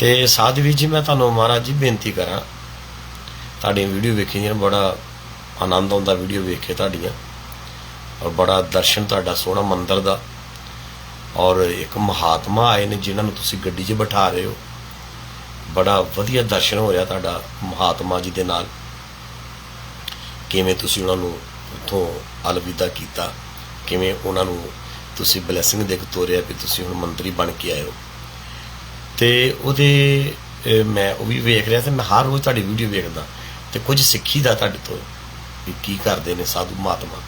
ਤੇ ਸਾਧਵੀ ਜੀ, ਮੈਂ ਤੁਹਾਨੂੰ ਮਹਾਰਾਜ ਜੀ ਬੇਨਤੀ ਕਰਾਂ, ਤੁਹਾਡੀਆਂ ਵੀਡੀਓ ਵੇਖੀਆਂ ਬੜਾ ਆਨੰਦ ਆਉਂਦਾ ਵੀਡੀਓ ਵੇਖ ਕੇ ਤੁਹਾਡੀਆਂ ਔਰ ਬੜਾ ਦਰਸ਼ਨ ਤੁਹਾਡਾ ਸੋਹਣਾ ਮੰਦਰ ਦਾ ਔਰ ਇੱਕ ਮਹਾਤਮਾ ਆਏ ਨੇ ਜਿਨ੍ਹਾਂ ਨੂੰ ਤੁਸੀਂ ਗੱਡੀ 'ਚ ਬਿਠਾ ਰਹੇ ਹੋ। ਬੜਾ ਵਧੀਆ ਦਰਸ਼ਨ ਹੋ ਰਿਹਾ ਤੁਹਾਡਾ ਮਹਾਤਮਾ ਜੀ ਦੇ ਨਾਲ। ਕਿਵੇਂ ਤੁਸੀਂ ਉਹਨਾਂ ਨੂੰ ਉੱਥੋਂ ਅਲਵਿਦਾ ਕੀਤਾ, ਕਿਵੇਂ ਉਹਨਾਂ ਨੂੰ ਤੁਸੀਂ ਬਲੇਸਿੰਗ ਦੇ ਕੇ ਤੋਰਿਆ ਵੀ ਤੁਸੀਂ ਹੁਣ ਮੰਤਰੀ ਬਣ ਕੇ ਆਏ ਹੋ। ਤੇ ਉਹਦੇ ਮੈਂ ਉਹ ਵੀ ਵੇਖ ਰਿਹਾ ਤੇ ਮੈਂ ਹਰ ਰੋਜ਼ ਤੁਹਾਡੀ ਵੀਡੀਓ ਵੇਖਦਾ। ਤੇ ਕੁਝ ਸਿੱਖੀਦਾ ਤੁਹਾਡੇ ਤੋਂ ਵੀ ਕੀ ਕਰਦੇ ਨੇ ਸਾਧੂ ਮਹਾਤਮਾ।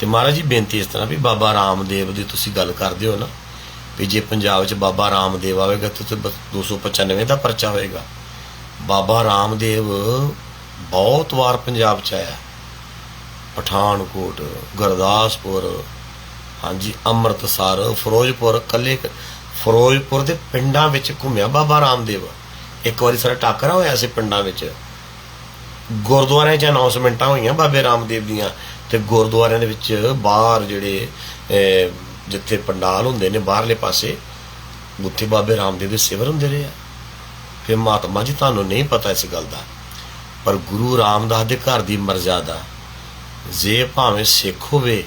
ਤੇ ਮਹਾਰਾਜ ਜੀ, ਬੇਨਤੀ ਇਸ ਤਰ੍ਹਾਂ ਵੀ ਬਾਬਾ ਰਾਮਦੇਵ ਦੀ ਤੁਸੀਂ ਗੱਲ ਕਰਦੇ ਹੋ ਨਾ, ਵੀ ਜੇ ਪੰਜਾਬ 'ਚ ਬਾਬਾ ਰਾਮਦੇਵ ਆਵੇਗਾ ਤਾਂ ਉੱਥੇ ਬਸ 295 ਦਾ ਪਰਚਾ ਹੋਏਗਾ। ਬਾਬਾ ਰਾਮਦੇਵ ਬਹੁਤ ਵਾਰ ਪੰਜਾਬ 'ਚ ਆਇਆ। ਪਠਾਨਕੋਟ, ਗੁਰਦਾਸਪੁਰ, ਹਾਂਜੀ, ਅੰਮ੍ਰਿਤਸਰ, ਫਿਰੋਜ਼ਪੁਰ ਕੱਲੇ ਫਿਰੋਜ਼ਪੁਰ ਦੇ ਪਿੰਡਾਂ ਵਿੱਚ ਘੁੰਮਿਆ ਬਾਬਾ ਰਾਮਦੇਵ। ਇੱਕ ਵਾਰੀ ਸਾਰਾ ਟਾਕਰਾ ਹੋਇਆ ਸੀ ਪਿੰਡਾਂ ਵਿੱਚ। ਗੁਰਦੁਆਰਿਆਂ 'ਚ ਅਨਾਉਂਸਮੈਂਟਾਂ ਹੋਈਆਂ ਬਾਬੇ ਰਾਮਦੇਵ ਦੀਆਂ ਤੇ ਗੁਰਦੁਆਰਿਆਂ ਦੇ ਵਿੱਚ ਬਾਹਰ ਜਿਹੜੇ ਜਿੱਥੇ ਪੰਡਾਲ ਹੁੰਦੇ ਨੇ ਬਾਹਰਲੇ ਪਾਸੇ, ਉੱਥੇ ਬਾਬੇ ਰਾਮਦੇਵ ਦੇ ਸਿਵਰ ਹੁੰਦੇ ਰਹੇ ਆ। ਫਿਰ ਮਹਾਤਮਾ ਜੀ, ਤੁਹਾਨੂੰ ਨਹੀਂ ਪਤਾ ਇਸ ਗੱਲ ਦਾ, ਪਰ ਗੁਰੂ ਰਾਮਦਾਸ ਦੇ ਘਰ ਦੀ ਮਰਜ਼ਾਦਾ, ਜੇ ਭਾਵੇਂ ਸਿੱਖ ਹੋਵੇ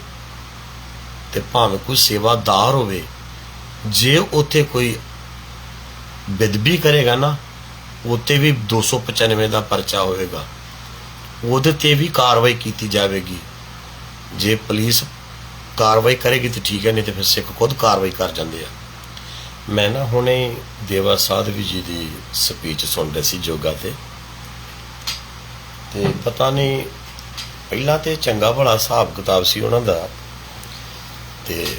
ਤੇ ਭਾਵੇਂ ਕੋਈ ਸੇਵਾਦਾਰ ਹੋਵੇ ਜੇ ਉੱਥੇ ਕੋਈ ਬਿਦਬੀ ਕਰੇਗਾ ਨਾ ਉੱਤੇ ਵੀ 295 ਦਾ ਪਰਚਾ ਹੋਵੇਗਾ। ਉਹਦੇ ਤੇ ਵੀ ਕਾਰਵਾਈ ਕੀਤੀ ਜਾਵੇਗੀ। ਜੇ ਪੁਲਿਸ ਕਾਰਵਾਈ ਕਰੇਗੀ ਤਾਂ ਠੀਕ ਹੈ, ਨਹੀਂ ਤੇ ਫਿਰ ਸਿੱਖ ਖੁਦ ਕਾਰਵਾਈ ਕਰ ਜਾਂਦੇ ਆ। ਮੈਂ ਨਾ ਹੁਣੇ ਦੇਵਾ ਸਾਧਵੀ ਜੀ ਦੀ ਸਪੀਚ ਸੁਣ ਰਹੀ ਸੀ ਜੋਗਾ ਤੇ। ਤੇ ਪਤਾ ਨਹੀਂ, ਪਹਿਲਾਂ ਤੇ ਚੰਗਾ ਭਲਾ ਹਿਸਾਬ ਕਿਤਾਬ ਸੀ ਉਹਨਾਂ ਦਾ। ਤੇ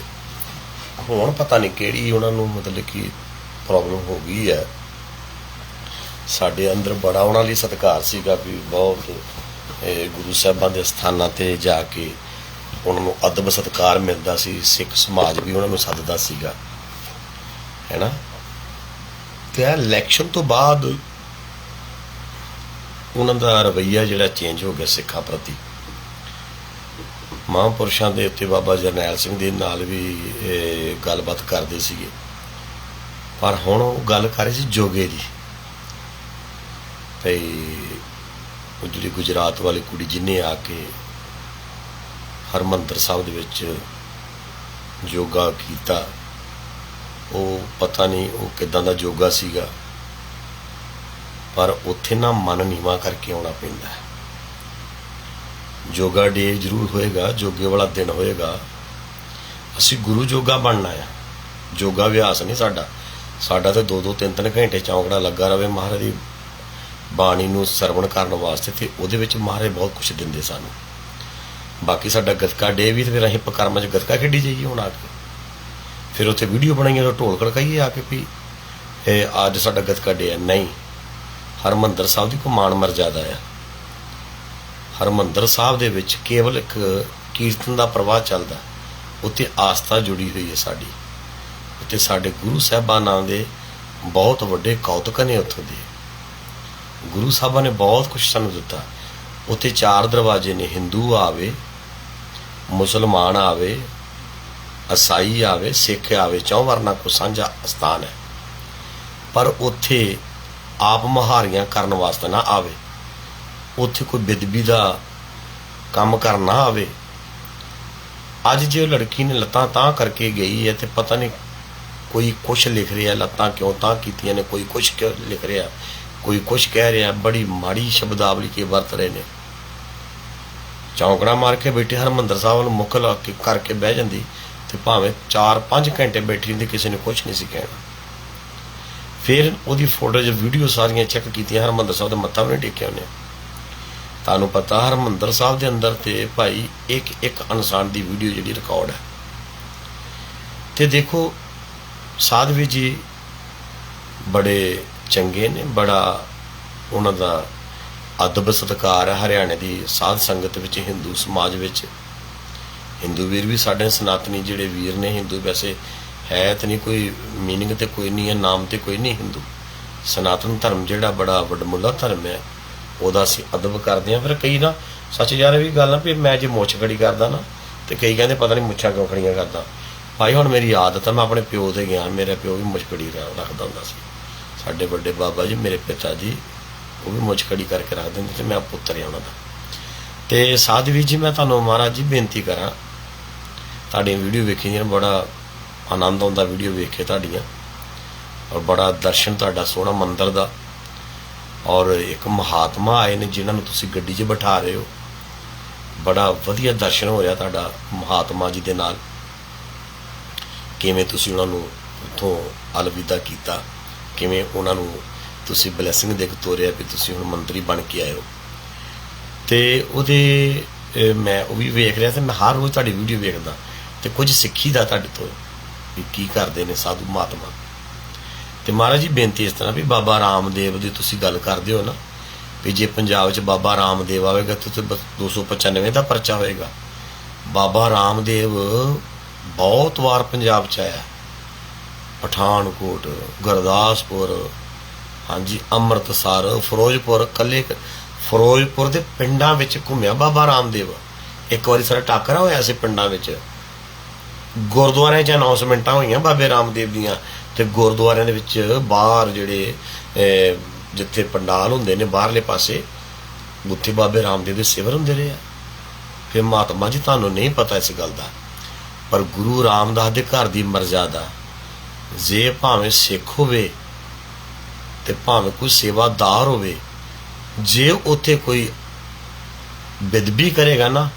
ਹੁਣ ਪਤਾ ਨਹੀਂ ਕਿਹੜੀ ਉਹਨਾਂ ਨੂੰ ਮਤਲਬ ਕਿ ਪ੍ਰੋਬਲਮ ਹੋ ਗਈ ਹੈ। ਸਾਡੇ ਅੰਦਰ ਬੜਾ ਉਹਨਾਂ ਲਈ ਸਤਿਕਾਰ ਸੀਗਾ ਵੀ ਬਹੁਤ ਗੁਰੂ ਸਾਹਿਬਾਂ ਦੇ ਸਥਾਨਾਂ ਤੇ ਜਾ ਕੇ ਉਹਨਾਂ ਨੂੰ ਅਦਬ ਸਤਿਕਾਰ ਮਿਲਦਾ ਸੀ, ਸਿੱਖ ਸਮਾਜ ਵੀ ਉਹਨਾਂ ਨੂੰ ਸੱਦਦਾ ਸੀਗਾ। ਹੈਨਾ ਤੇ ਇਹ ਇਲੈਕਸ਼ਨ ਤੋਂ ਬਾਅਦ ਉਹਨਾਂ ਦਾ ਰਵਈਆ ਜਿਹੜਾ ਚੇਂਜ ਹੋ ਗਿਆ ਸਿੱਖਾਂ ਪ੍ਰਤੀ। ਮਹਾਂਪੁਰਸ਼ਾਂ ਦੇ ਉੱਤੇ ਬਾਬਾ ਜਰਨੈਲ ਸਿੰਘ ਦੇ ਨਾਲ ਵੀ ਗੱਲਬਾਤ ਕਰਦੇ ਸੀਗੇ। ਪਰ ਹੁਣ ਉਹ ਗੱਲ ਕਰ ਰਹੇ ਸੀ ਜੋਗੇ ਦੀ। ਤੇ ਉਹ ਜਿਹੜੀ ਗੁਜਰਾਤ ਵਾਲੀ ਕੁੜੀ ਜਿਨੇ ਆ ਕੇ ਹਰਮੰਦਰ ਸਾਹਿਬ ਦੇ ਵਿੱਚ ਯੋਗਾ ਕੀਤਾ, ਉਹ ਪਤਾ ਨਹੀਂ ਉਹ ਕਿਦਾਂ ਦਾ ਯੋਗਾ ਸੀਗਾ। ਪਰ ਉੱਥੇ ਨਾ ਮਨ ਨੀਵਾ ਕਰਕੇ ਆਉਣਾ ਪੈਂਦਾ ਹੈ। ਯੋਗਾ ਡੇ ਜ਼ਰੂਰ ਹੋਏਗਾ, ਜੋਗੇ ਵਾਲਾ ਦਿਨ ਹੋਏਗਾ। ਅਸੀਂ ਗੁਰੂ ਜੋਗਾ ਬਣਨਾ ਆ ਯੋਗਾ ਅਭਿਆਸ ਨਹੀਂ ਸਾਡਾ। ਸਾਡਾ ਤੇ 2-2 3-3 ਘੰਟੇ ਚੌਂਕੜਾ ਲੱਗਾ ਰਵੇ ਮਹਾਰਾਜ ਦੀ ਬਾਣੀ ਨੂੰ ਸਰਵਣ ਕਰਨ ਵਾਸਤੇ ਤੇ ਉਹਦੇ ਵਿੱਚ ਮਹਾਰਾਜ ਬਹੁਤ ਕੁਝ ਦਿੰਦੇ ਸਾਨੂੰ। ਬਾਕੀ ਸਾਡਾ ਗਤਕਾ ਡੇ ਵੀ ਤੇ ਫਿਰ ਅਸੀਂ ਪਕਰਮ ਚ ਗਤਕਾ ਖੇਡੀ ਜਾਈਏ ਹੁਣ ਆ ਕੇ। ਫਿਰ ਉੱਥੇ ਵੀਡੀਓ ਬਣਾਈਏ ਤਾਂ ਢੋਲ ਖੜਕਾਈਏ ਆ ਕੇ ਵੀ, ਇਹ ਅੱਜ ਸਾਡਾ ਗਤਕਾ ਡੇ ਹੈ। ਨਹੀਂ, ਹਰਮੰਦਰ ਸਾਹਿਬ ਦੀ ਕੋ ਮਾਣ ਮਰਜ਼ਾਦਾ ਆ। ਹਰਮੰਦਰ ਸਾਹਿਬ ਦੇ ਵਿੱਚ ਕੇਵਲ ਇੱਕ ਕੀਰਤਨ ਦਾ ਪ੍ਰਵਾਹ ਚੱਲਦਾ। ਉੱਥੇ ਆਸਥਾ ਜੁੜੀ ਹੋਈ ਹੈ ਸਾਡੀ। ਉੱਥੇ ਸਾਡੇ ਗੁਰੂ ਸਾਹਿਬਾਨਾਂ ਦੇ ਬਹੁਤ ਵੱਡੇ ਕੌਤਕ ਨੇ ਉੱਥੋਂ ਦੇ। ਗੁਰੂ ਸਾਹਿਬਾਂ ਨੇ ਬਹੁਤ ਕੁਝ ਸਾਨੂੰ ਦਿੱਤਾ। ਉੱਥੇ ਚਾਰ ਦਰਵਾਜ਼ੇ ਨੇ, ਹਿੰਦੂ ਆਵੇ, ਮੁਸਲਮਾਨ ਆਵੇ ਅਸਾਈ ਆਵੇ, ਸਿੱਖ ਆਵੇ, ਚੌ ਵਰਨਾ ਕੋ ਸਾਂਝਾ ਸਥਾਨ ਹੈ। ਪਰ ਉੱਥੇ ਆਪ ਮਹਾਰੀਆਂ ਕਰਨ ਵਾਸਤੇ ਨਾ ਆਵੇ। ਉੱਥੇ ਕੋਈ ਬੇਦਬੀ ਦਾ ਕੰਮ ਕਰਨਾ ਆਵੇ। ਅੱਜ ਜੇ ਉਹ ਲੜਕੀ ਨੇ ਲੱਤਾਂ ਤਾਂ ਕਰਕੇ ਗਈ ਹੈ ਤੇ ਪਤਾ ਨਹੀਂ ਕੋਈ ਕੁਛ ਲਿਖ ਰਿਹਾ, ਲੱਤਾਂ ਕਿਉਂ ਤਾਂ ਕੀਤੀਆਂ ਨੇ, ਕੋਈ ਕੁਛ ਕਿਉਂ ਲਿਖ ਰਿਹਾ, ਕੋਈ ਕੁਛ ਕਹਿ ਰਿਹਾ, ਬੜੀ ਮਾੜੀ ਸ਼ਬਦਾਵਲੀ ਕੇ ਵਰਤ ਰਹੇ ਨੇ। ਚੌਂਕੜਾ ਮਾਰ ਕੇ ਬੈਠੇ, ਹਰਮੰਦਰ ਸਾਹਿਬ ਨੂੰ ਮੁੱਖ ਲਾ ਕੇ ਕਰਕੇ ਬਹਿ ਜਾਂਦੀ ਤੇ ਭਾਵੇਂ 4-5 ਘੰਟੇ ਬੈਠੀ ਹੁੰਦੀ, ਕਿਸੇ ਨੇ ਕੁਛ ਨਹੀਂ ਸੀ ਕਹਿਣਾ। ਫਿਰ ਉਹਦੀ ਫੋਟੋ ਜਾਂ ਵੀਡੀਓ ਸਾਰੀਆਂ ਚੈੱਕ ਕੀਤੀਆਂ, ਹਰਮੰਦਰ ਸਾਹਿਬ ਦਾ ਮੱਥਾ ਵੀ ਨਹੀਂ ਟੇਕਿਆ ਉਹਨੇ। ਤੁਹਾਨੂੰ ਪਤਾ ਹਰਮੰਦਰ ਸਾਹਿਬ ਦੇ ਅੰਦਰ ਤੇ ਭਾਈ ਇੱਕ ਇੱਕ ਇਨਸਾਨ ਦੀ ਵੀਡੀਓ ਜਿਹੜੀ ਰਿਕਾਰਡ ਹੈ। ਤੇ ਦੇਖੋ, ਸਾਧਵੀ ਜੀ ਬੜੇ ਚੰਗੇ ਨੇ, ਬੜਾ ਉਹਨਾਂ ਦਾ ਅਦਬ ਸਤਿਕਾਰ ਹੈ ਹਰਿਆਣੇ ਦੀ ਸਾਧ ਸੰਗਤ ਵਿੱਚ, ਹਿੰਦੂ ਸਮਾਜ ਵਿੱਚ। ਹਿੰਦੂ ਵੀਰ ਵੀ ਸਾਡੇ ਸਨਾਤਨੀ ਜਿਹੜੇ ਵੀਰ ਨੇ, ਹਿੰਦੂ ਵੈਸੇ ਹੈ ਤੇ ਨਹੀਂ, ਕੋਈ ਮੀਨਿੰਗ ਤੇ ਕੋਈ ਨਹੀਂ ਹੈ, ਨਾਮ ਤੇ ਕੋਈ ਨਹੀਂ ਹਿੰਦੂ। ਸਨਾਤਨ ਧਰਮ ਜਿਹੜਾ ਬੜਾ ਵੱਡਮੁੱਲਾ ਧਰਮ ਹੈ। ਉਹਦਾ ਅਸੀਂ ਅਦਬ ਕਰਦੇ ਹਾਂ। ਫਿਰ ਕਈ ਨਾ ਸੱਚ ਯਾਰ ਇਹ ਵੀ ਗੱਲ ਆ ਵੀ ਮੈਂ ਜੇ ਮੁੱਛ ਖੜੀ ਕਰਦਾ ਨਾ ਤੇ ਕਈ ਕਹਿੰਦੇ ਪਤਾ ਨਹੀਂ ਮੁੱਛਾਂ ਕਿਉਂ ਖੜੀਆਂ ਕਰਦਾ। ਭਾਈ ਹੁਣ ਮੇਰੀ ਆਦਤ ਹੈ ਮੈਂ ਆਪਣੇ ਪਿਓ ਤੇ ਗਿਆ, ਮੇਰਾ ਪਿਓ ਵੀ ਮੁੱਛ ਖੜੀ ਰੱਖਦਾ ਹੁੰਦਾ ਸੀ। ਸਾਡੇ ਵੱਡੇ ਬਾਬਾ ਜੀ, ਮੇਰੇ ਪਿਤਾ ਜੀ, ਉਹ ਵੀ ਮੁੱਛ ਖੜੀ ਕਰਕੇ ਰੱਖ ਦਿੰਦੇ ਤੇ ਮੈਂ ਪੁੱਤਰ ਹਾਂ ਉਹਨਾਂ ਦਾ। ਤੇ ਸਾਧਵੀ ਜੀ, ਮੈਂ ਤੁਹਾਨੂੰ ਮਹਾਰਾਜ ਜੀ ਬੇਨਤੀ ਕਰਾਂ ਤੁਹਾਡੀ ਵੀਡੀਓ ਵੇਖੀਆਂ ਬੜਾ ਆਨੰਦ ਆਉਂਦਾ ਵੀਡੀਓ ਵੇਖ ਕੇ ਤੁਹਾਡੀਆਂ। ਔਰ ਬੜਾ ਦਰਸ਼ਨ ਤੁਹਾਡਾ ਸੋਹਣਾ ਮੰਦਰ ਦਾ। ਔਰ ਇੱਕ ਮਹਾਤਮਾ ਆਏ ਨੇ ਜਿਨ੍ਹਾਂ ਨੂੰ ਤੁਸੀਂ ਗੱਡੀ 'ਚ ਬਿਠਾ ਰਹੇ ਹੋ। ਬੜਾ ਵਧੀਆ ਦਰਸ਼ਨ ਹੋ ਰਿਹਾ ਤੁਹਾਡਾ ਮਹਾਤਮਾ ਜੀ ਦੇ ਨਾਲ। ਕਿਵੇਂ ਤੁਸੀਂ ਉਹਨਾਂ ਨੂੰ ਉੱਥੋਂ ਅਲਵਿਦਾ ਕੀਤਾ? ਕਿਵੇਂ ਉਹਨਾਂ ਨੂੰ ਤੁਸੀਂ ਬਲੇਸਿੰਗ ਦੇ ਕੇ ਤੋਰਿਆ ਵੀ ਤੁਸੀਂ ਹੁਣ ਮੰਤਰੀ ਬਣ ਕੇ ਆਏ ਹੋ? ਤੇ ਉਹਦੇ ਮੈਂ ਉਹ ਵੀ ਵੇਖ ਰਿਹਾ ਤੇ ਮੈਂ ਹਰ ਰੋਜ਼ ਤੁਹਾਡੀ ਵੀਡੀਓ ਵੇਖਦਾ। ਤੇ ਕੁਝ ਸਿੱਖੀਦਾ ਤੁਹਾਡੇ ਤੋਂ ਵੀ ਕੀ ਕਰਦੇ ਨੇ ਸਾਧੂ ਮਹਾਤਮਾ? ਤੇ ਮਹਾਰਾਜ ਜੀ ਬੇਨਤੀ ਇਸ ਤਰ੍ਹਾਂ ਵੀ ਬਾਬਾ ਰਾਮਦੇਵ ਦੀ ਤੁਸੀਂ ਗੱਲ ਕਰਦੇ ਹੋ ਨਾ, ਵੀ ਜੇ ਪੰਜਾਬ 'ਚ ਬਾਬਾ ਰਾਮਦੇਵ ਆਵੇਗਾ ਤਾਂ ਉੱਥੇ ਬਸ 295 ਦਾ ਪਰਚਾ ਹੋਏਗਾ। ਬਾਬਾ ਰਾਮਦੇਵ ਬਹੁਤ ਵਾਰ ਪੰਜਾਬ 'ਚ ਆਇਆ। ਪਠਾਨਕੋਟ, ਗੁਰਦਾਸਪੁਰ, ਹਾਂਜੀ, ਅੰਮ੍ਰਿਤਸਰ, ਫਿਰੋਜ਼ਪੁਰ, ਕੱਲੇ ਫਿਰੋਜ਼ਪੁਰ ਦੇ ਪਿੰਡਾਂ ਵਿੱਚ ਘੁੰਮਿਆ ਬਾਬਾ ਰਾਮਦੇਵ। ਇੱਕ ਵਾਰੀ ਸਾਡਾ ਟਾਕਰਾ ਹੋਇਆ ਸੀ ਪਿੰਡਾਂ ਵਿੱਚ। ਗੁਰਦੁਆਰਿਆਂ 'ਚ ਅਨਾਉਂਸਮੈਂਟਾਂ ਹੋਈਆਂ ਬਾਬੇ ਰਾਮਦੇਵ ਦੀਆਂ। ਤੇ ਗੁਰਦੁਆਰਿਆਂ ਦੇ ਵਿੱਚ ਬਾਹਰ ਜਿਹੜੇ ਜਿੱਥੇ ਪੰਡਾਲ ਹੁੰਦੇ ਨੇ ਬਾਹਰਲੇ ਪਾਸੇ, ਉੱਥੇ ਬਾਬੇ ਰਾਮਦੇਵ ਦੇ ਸਿਵਰ ਹੁੰਦੇ ਰਹੇ ਆ। ਫਿਰ ਮਹਾਤਮਾ ਜੀ ਤੁਹਾਨੂੰ ਨਹੀਂ ਪਤਾ ਇਸ ਗੱਲ ਦਾ, ਪਰ ਗੁਰੂ ਰਾਮਦਾਸ ਦੇ ਘਰ ਦੀ ਮਰਜ਼ਾਦਾ, ਜੇ ਭਾਵੇਂ ਸਿੱਖ ਹੋਵੇ ਤੇ ਭਾਵੇਂ ਕੋਈ ਸੇਵਾਦਾਰ ਹੋਵੇ, ਜੇ ਉੱਥੇ ਕੋਈ ਬਿਦਬੀ ਕਰੇਗਾ ਨਾ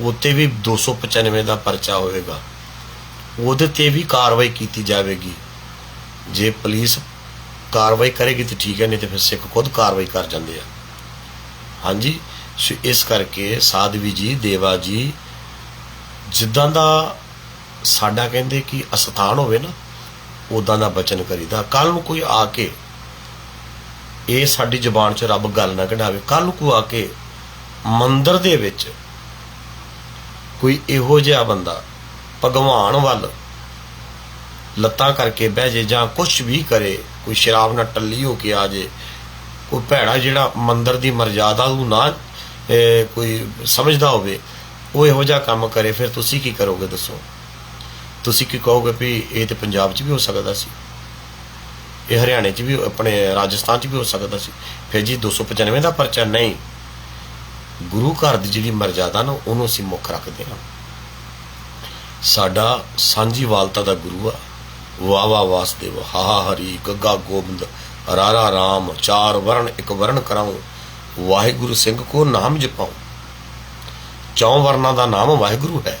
ਉੱਤੇ ਵੀ 295 ਦਾ ਪਰਚਾ ਹੋਵੇਗਾ। ਉਹਦੇ ਤੇ ਵੀ ਕਾਰਵਾਈ ਕੀਤੀ ਜਾਵੇਗੀ। ਜੇ ਪੁਲਿਸ ਕਾਰਵਾਈ ਕਰੇਗੀ ਤਾਂ ਠੀਕ ਹੈ, ਨਹੀਂ ਤੇ ਫਿਰ ਸਿੱਖ ਖੁਦ ਕਾਰਵਾਈ ਕਰ ਜਾਂਦੇ ਆ। ਹਾਂਜੀ, ਸੋ ਇਸ ਕਰਕੇ ਸਾਧਵੀ ਜੀ, ਦੇਵਾ ਜੀ, ਜਿੱਦਾਂ ਦਾ ਸਾਡਾ ਕਹਿੰਦੇ ਕਿ ਅਸਥਾਨ ਹੋਵੇ ਨਾ ਉਦਾਂ ਦਾ ਬਚਨ ਕਰੀਦਾ। ਕੱਲ ਨੂੰ ਕੋਈ ਆ ਕੇ ਇਹ ਸਾਡੀ ਜ਼ੁਬਾਨ 'ਚ ਰੱਬ ਗੱਲ ਨਾ ਕਢਾਵੇ। ਕੱਲ ਨੂੰ ਕੋਈ ਆ ਕੇ ਮੰਦਰ ਦੇ ਵਿੱਚ ਕੋਈ ਇਹੋ ਜਿਹਾ ਬੰਦਾ, ਭਗਵਾਨ ਵੱਲ ਲੱਤਾਂ ਕਰਕੇ ਬਹਿ ਜੇ ਜਾਂ ਕੁਝ ਵੀ ਕਰੇ, ਕੋਈ ਸ਼ਰਾਬ ਨਾਲ ਟੱਲੀ ਹੋ ਕੇ ਆ ਜੇ, ਕੋਈ ਭੈੜਾ ਜਿਹੜਾ ਮੰਦਰ ਦੀ ਮਰਜ਼ਾਦਾ ਨੂੰ ਨਾ ਕੋਈ ਸਮਝਦਾ ਹੋਵੇ, ਉਹ ਇਹੋ ਜਿਹਾ ਕੰਮ ਕਰੇ, ਫਿਰ ਤੁਸੀਂ ਕੀ ਕਰੋਗੇ ਦੱਸੋ? ਤੁਸੀਂ ਕੀ ਕਹੋਗੇ ਵੀ ਇਹ ਤੇ ਪੰਜਾਬ 'ਚ ਵੀ ਹੋ ਸਕਦਾ ਸੀ? ਇਹ ਹਰਿਆਣੇ 'ਚ ਵੀ, ਆਪਣੇ ਰਾਜਸਥਾਨ 'ਚ ਵੀ ਹੋ ਸਕਦਾ ਸੀ? ਫਿਰ ਜੀ 295 ਦਾ ਪਰਚਾ ਨਹੀਂ। ਗੁਰੂ ਘਰ ਦੀ ਜਿਹੜੀ ਮਰਜ਼ਾਦਾ ਨਾ, ਉਹਨੂੰ ਅਸੀਂ ਮੁੱਖ ਰੱਖਦੇ ਹਾਂ। ਸਾਡਾ ਸਾਂਝੀ ਵਾਲਤਾ ਦਾ ਗੁਰੂ ਆ। ਵਾ ਵਾਸਦੇਵ ਹਾ ਹਰੀ, ਗੱਗਾ ਗੋਬਿੰਦ, ਰਾਰਾ ਰਾਮ, ਚਾਰ ਵਰਨ ਇੱਕ ਵਰਨ ਕਰਾਉ। ਵਾਹਿਗੁਰੂ ਸਿੰਘ ਕੋ ਨਾਮ ਜਪਾਉ। ਚੌਂ ਵਰਨਾਂ ਦਾ ਨਾਮ ਵਾਹਿਗੁਰੂ ਹੈ।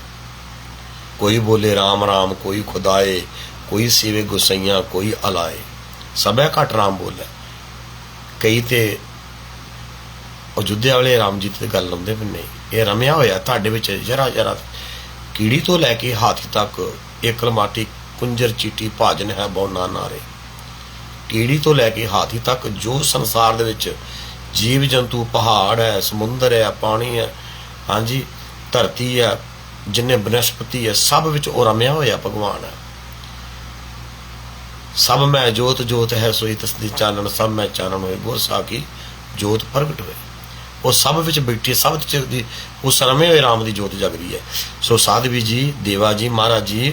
ਕੋਈ ਬੋਲੇ ਰਾਮ ਰਾਮ, ਕੋਈ ਖੁਦਾਏ, ਕੋਈ ਸੀਵੇ ਗੁਸਈਆਂ, ਕੋਈ ਅਲਾਏ। ਸਭੈ ਘਟ ਰਾਮ ਬੋਲੇ। ਕਈ ਤੇ ਅਯੁੱਧਿਆ ਵਾਲੇ ਰਾਮ ਜੀ ਤੇ ਗੱਲ ਲਾਉਂਦੇ ਵੀ ਨਹੀਂ। ਇਹ ਰਮਿਆ ਹੋਇਆ, ਤੁਹਾਡੇ ਵਿੱਚ ਜਰਾ ਜਰਾ ਕੀੜੀ ਤੋਂ ਲੈ ਕੇ ਹਾਥੀ ਤੱਕ, ਏਕਲ ਮਾਟੀ ਕੁੰਜਰ ਚੀਟੀ ਭਾਜਨ ਹੈ ਬੌਨਾ ਨਾਰੇ। ਕੀੜੀ ਤੋਂ ਲੈ ਕੇ ਹਾਥੀ ਤੱਕ ਜੋ ਸੰਸਾਰ ਦੇ ਵਿੱਚ ਜੀਵ ਜੰਤੂ ਪਹਾੜ ਹੈ, ਸਮੁੰਦਰ ਹੈ, ਪਾਣੀ ਹੈ, ਹਾਂਜੀ, ਧਰਤੀ ਹੈ, ਜਿੰਨੇ ਬਨਸਪਤੀ ਹੈ, ਸਭ ਵਿੱਚ ਉਹ ਰਮਿਆ ਹੋਇਆ ਭਗਵਾਨ ਹੈ। ਸਭ ਮੈਂ ਜੋਤ ਜੋਤ ਹੈ, ਸੋਈ ਤਸਦੀ ਚਾਨਣ, ਸਭ ਮੈਂ ਚਾਨਣ ਹੋਏ, ਗੁਰ ਸਾਖੀ ਜੋਤ ਪ੍ਰਗਟ ਹੋਏ। ਉਹ ਸਭ ਵਿੱਚ ਬੈਠੀ, ਸਭ ਚ ਦੀ ਉਸ ਰਮੇ ਹੋਏ ਰਾਮ ਦੀ ਜੋਤ ਜਗ ਰਹੀ ਹੈ। ਸੋ ਸਾਧਵੀ ਜੀ, ਦੇਵਾ ਜੀ, ਮਹਾਰਾਜ ਜੀ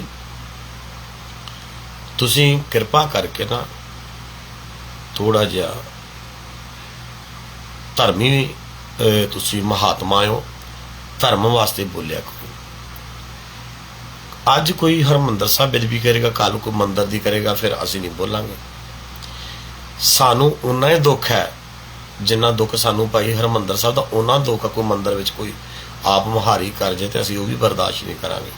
ਤੁਸੀਂ ਕਿਰਪਾ ਕਰਕੇ ਨਾ ਥੋੜਾ ਜਿਹਾ ਧਰਮੀ ਤੁਸੀਂ ਮਹਾਤਮਾ ਹੋ, ਧਰਮ ਵਾਸਤੇ ਬੋਲਿਆ ਕਰੋ। ਅੱਜ ਕੋਈ ਹਰਮੰਦਰ ਸਾਹਿਬ ਬੇਦਬੀ ਕਰੇਗਾ ਕੱਲ ਕੋਈ ਮੰਦਰ ਦੀ ਕਰੇਗਾ, ਫਿਰ ਅਸੀਂ ਨਹੀਂ ਬੋਲਾਂਗੇ। ਸਾਨੂੰ ਉਨਾ ਹੀ ਦੁੱਖ ਹੈ, ਜਿੰਨਾ ਦੁੱਖ ਸਾਨੂੰ ਭਾਈ ਹਰਮੰਦਰ ਸਾਹਿਬ ਦਾ ਉਹਨਾਂ ਦੁੱਖ ਕੋਈ ਮੰਦਰ ਵਿੱਚ ਕੋਈ ਆਪ ਮੁਹਾਰੀ ਕਰ ਜੇ ਤੇ ਅਸੀਂ ਉਹ ਵੀ ਬਰਦਾਸ਼ਤ ਨਹੀਂ ਕਰਾਂਗੇ।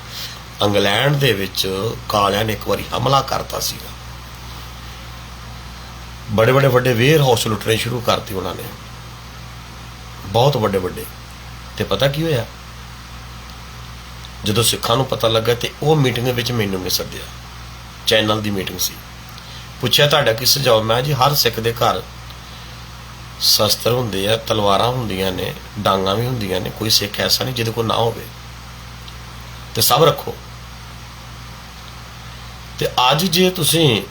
ਇੰਗਲੈਂਡ ਦੇ ਵਿੱਚ ਕਾਲਿਆਂ ਨੇ ਇੱਕ ਵਾਰੀ ਹਮਲਾ ਕਰਤਾ ਸੀ ਬੜੇ ਬੜੇ ਵੱਡੇ ਵੇਅਰ ਹਾਊਸ ਲੁੱਟਣੇ ਸ਼ੁਰੂ ਕਰਤੇ ਉਹਨਾਂ ਨੇ। ਬਹੁਤ ਵੱਡੇ ਵੱਡੇ। ਤੇ ਪਤਾ ਕੀ ਹੋਇਆ? ਜਦੋਂ ਸਿੱਖਾਂ ਨੂੰ ਪਤਾ ਲੱਗਾ ਤੇ ਉਹ ਮੀਟਿੰਗ ਵਿੱਚ ਮੈਨੂੰ ਵੀ ਸੱਦਿਆ। ਚੈਨਲ ਦੀ ਮੀਟਿੰਗ ਸੀ। ਪੁੱਛਿਆ, ਤੁਹਾਡਾ ਕੀ ਸੁਝਾਅ? ਮੈਂ ਜੀ, ਹਰ ਸਿੱਖ ਦੇ ਘਰ ਸ਼ਸਤਰ ਹੁੰਦੇ ਆ, ਤਲਵਾਰਾਂ ਹੁੰਦੀਆਂ ਨੇ, ਡਾਂਗਾਂ ਵੀ ਹੁੰਦੀਆਂ ਨੇ, ਕੋਈ ਸਿੱਖ ਐਸਾ ਨਹੀਂ ਜਿਹਦੇ ਕੋਲ ਨਾ ਹੋਵੇ। ਤੇ ਸਭ ਰੱਖੋ। ਤੇ ਅੱਜ ਜੇ ਤੁਸੀਂ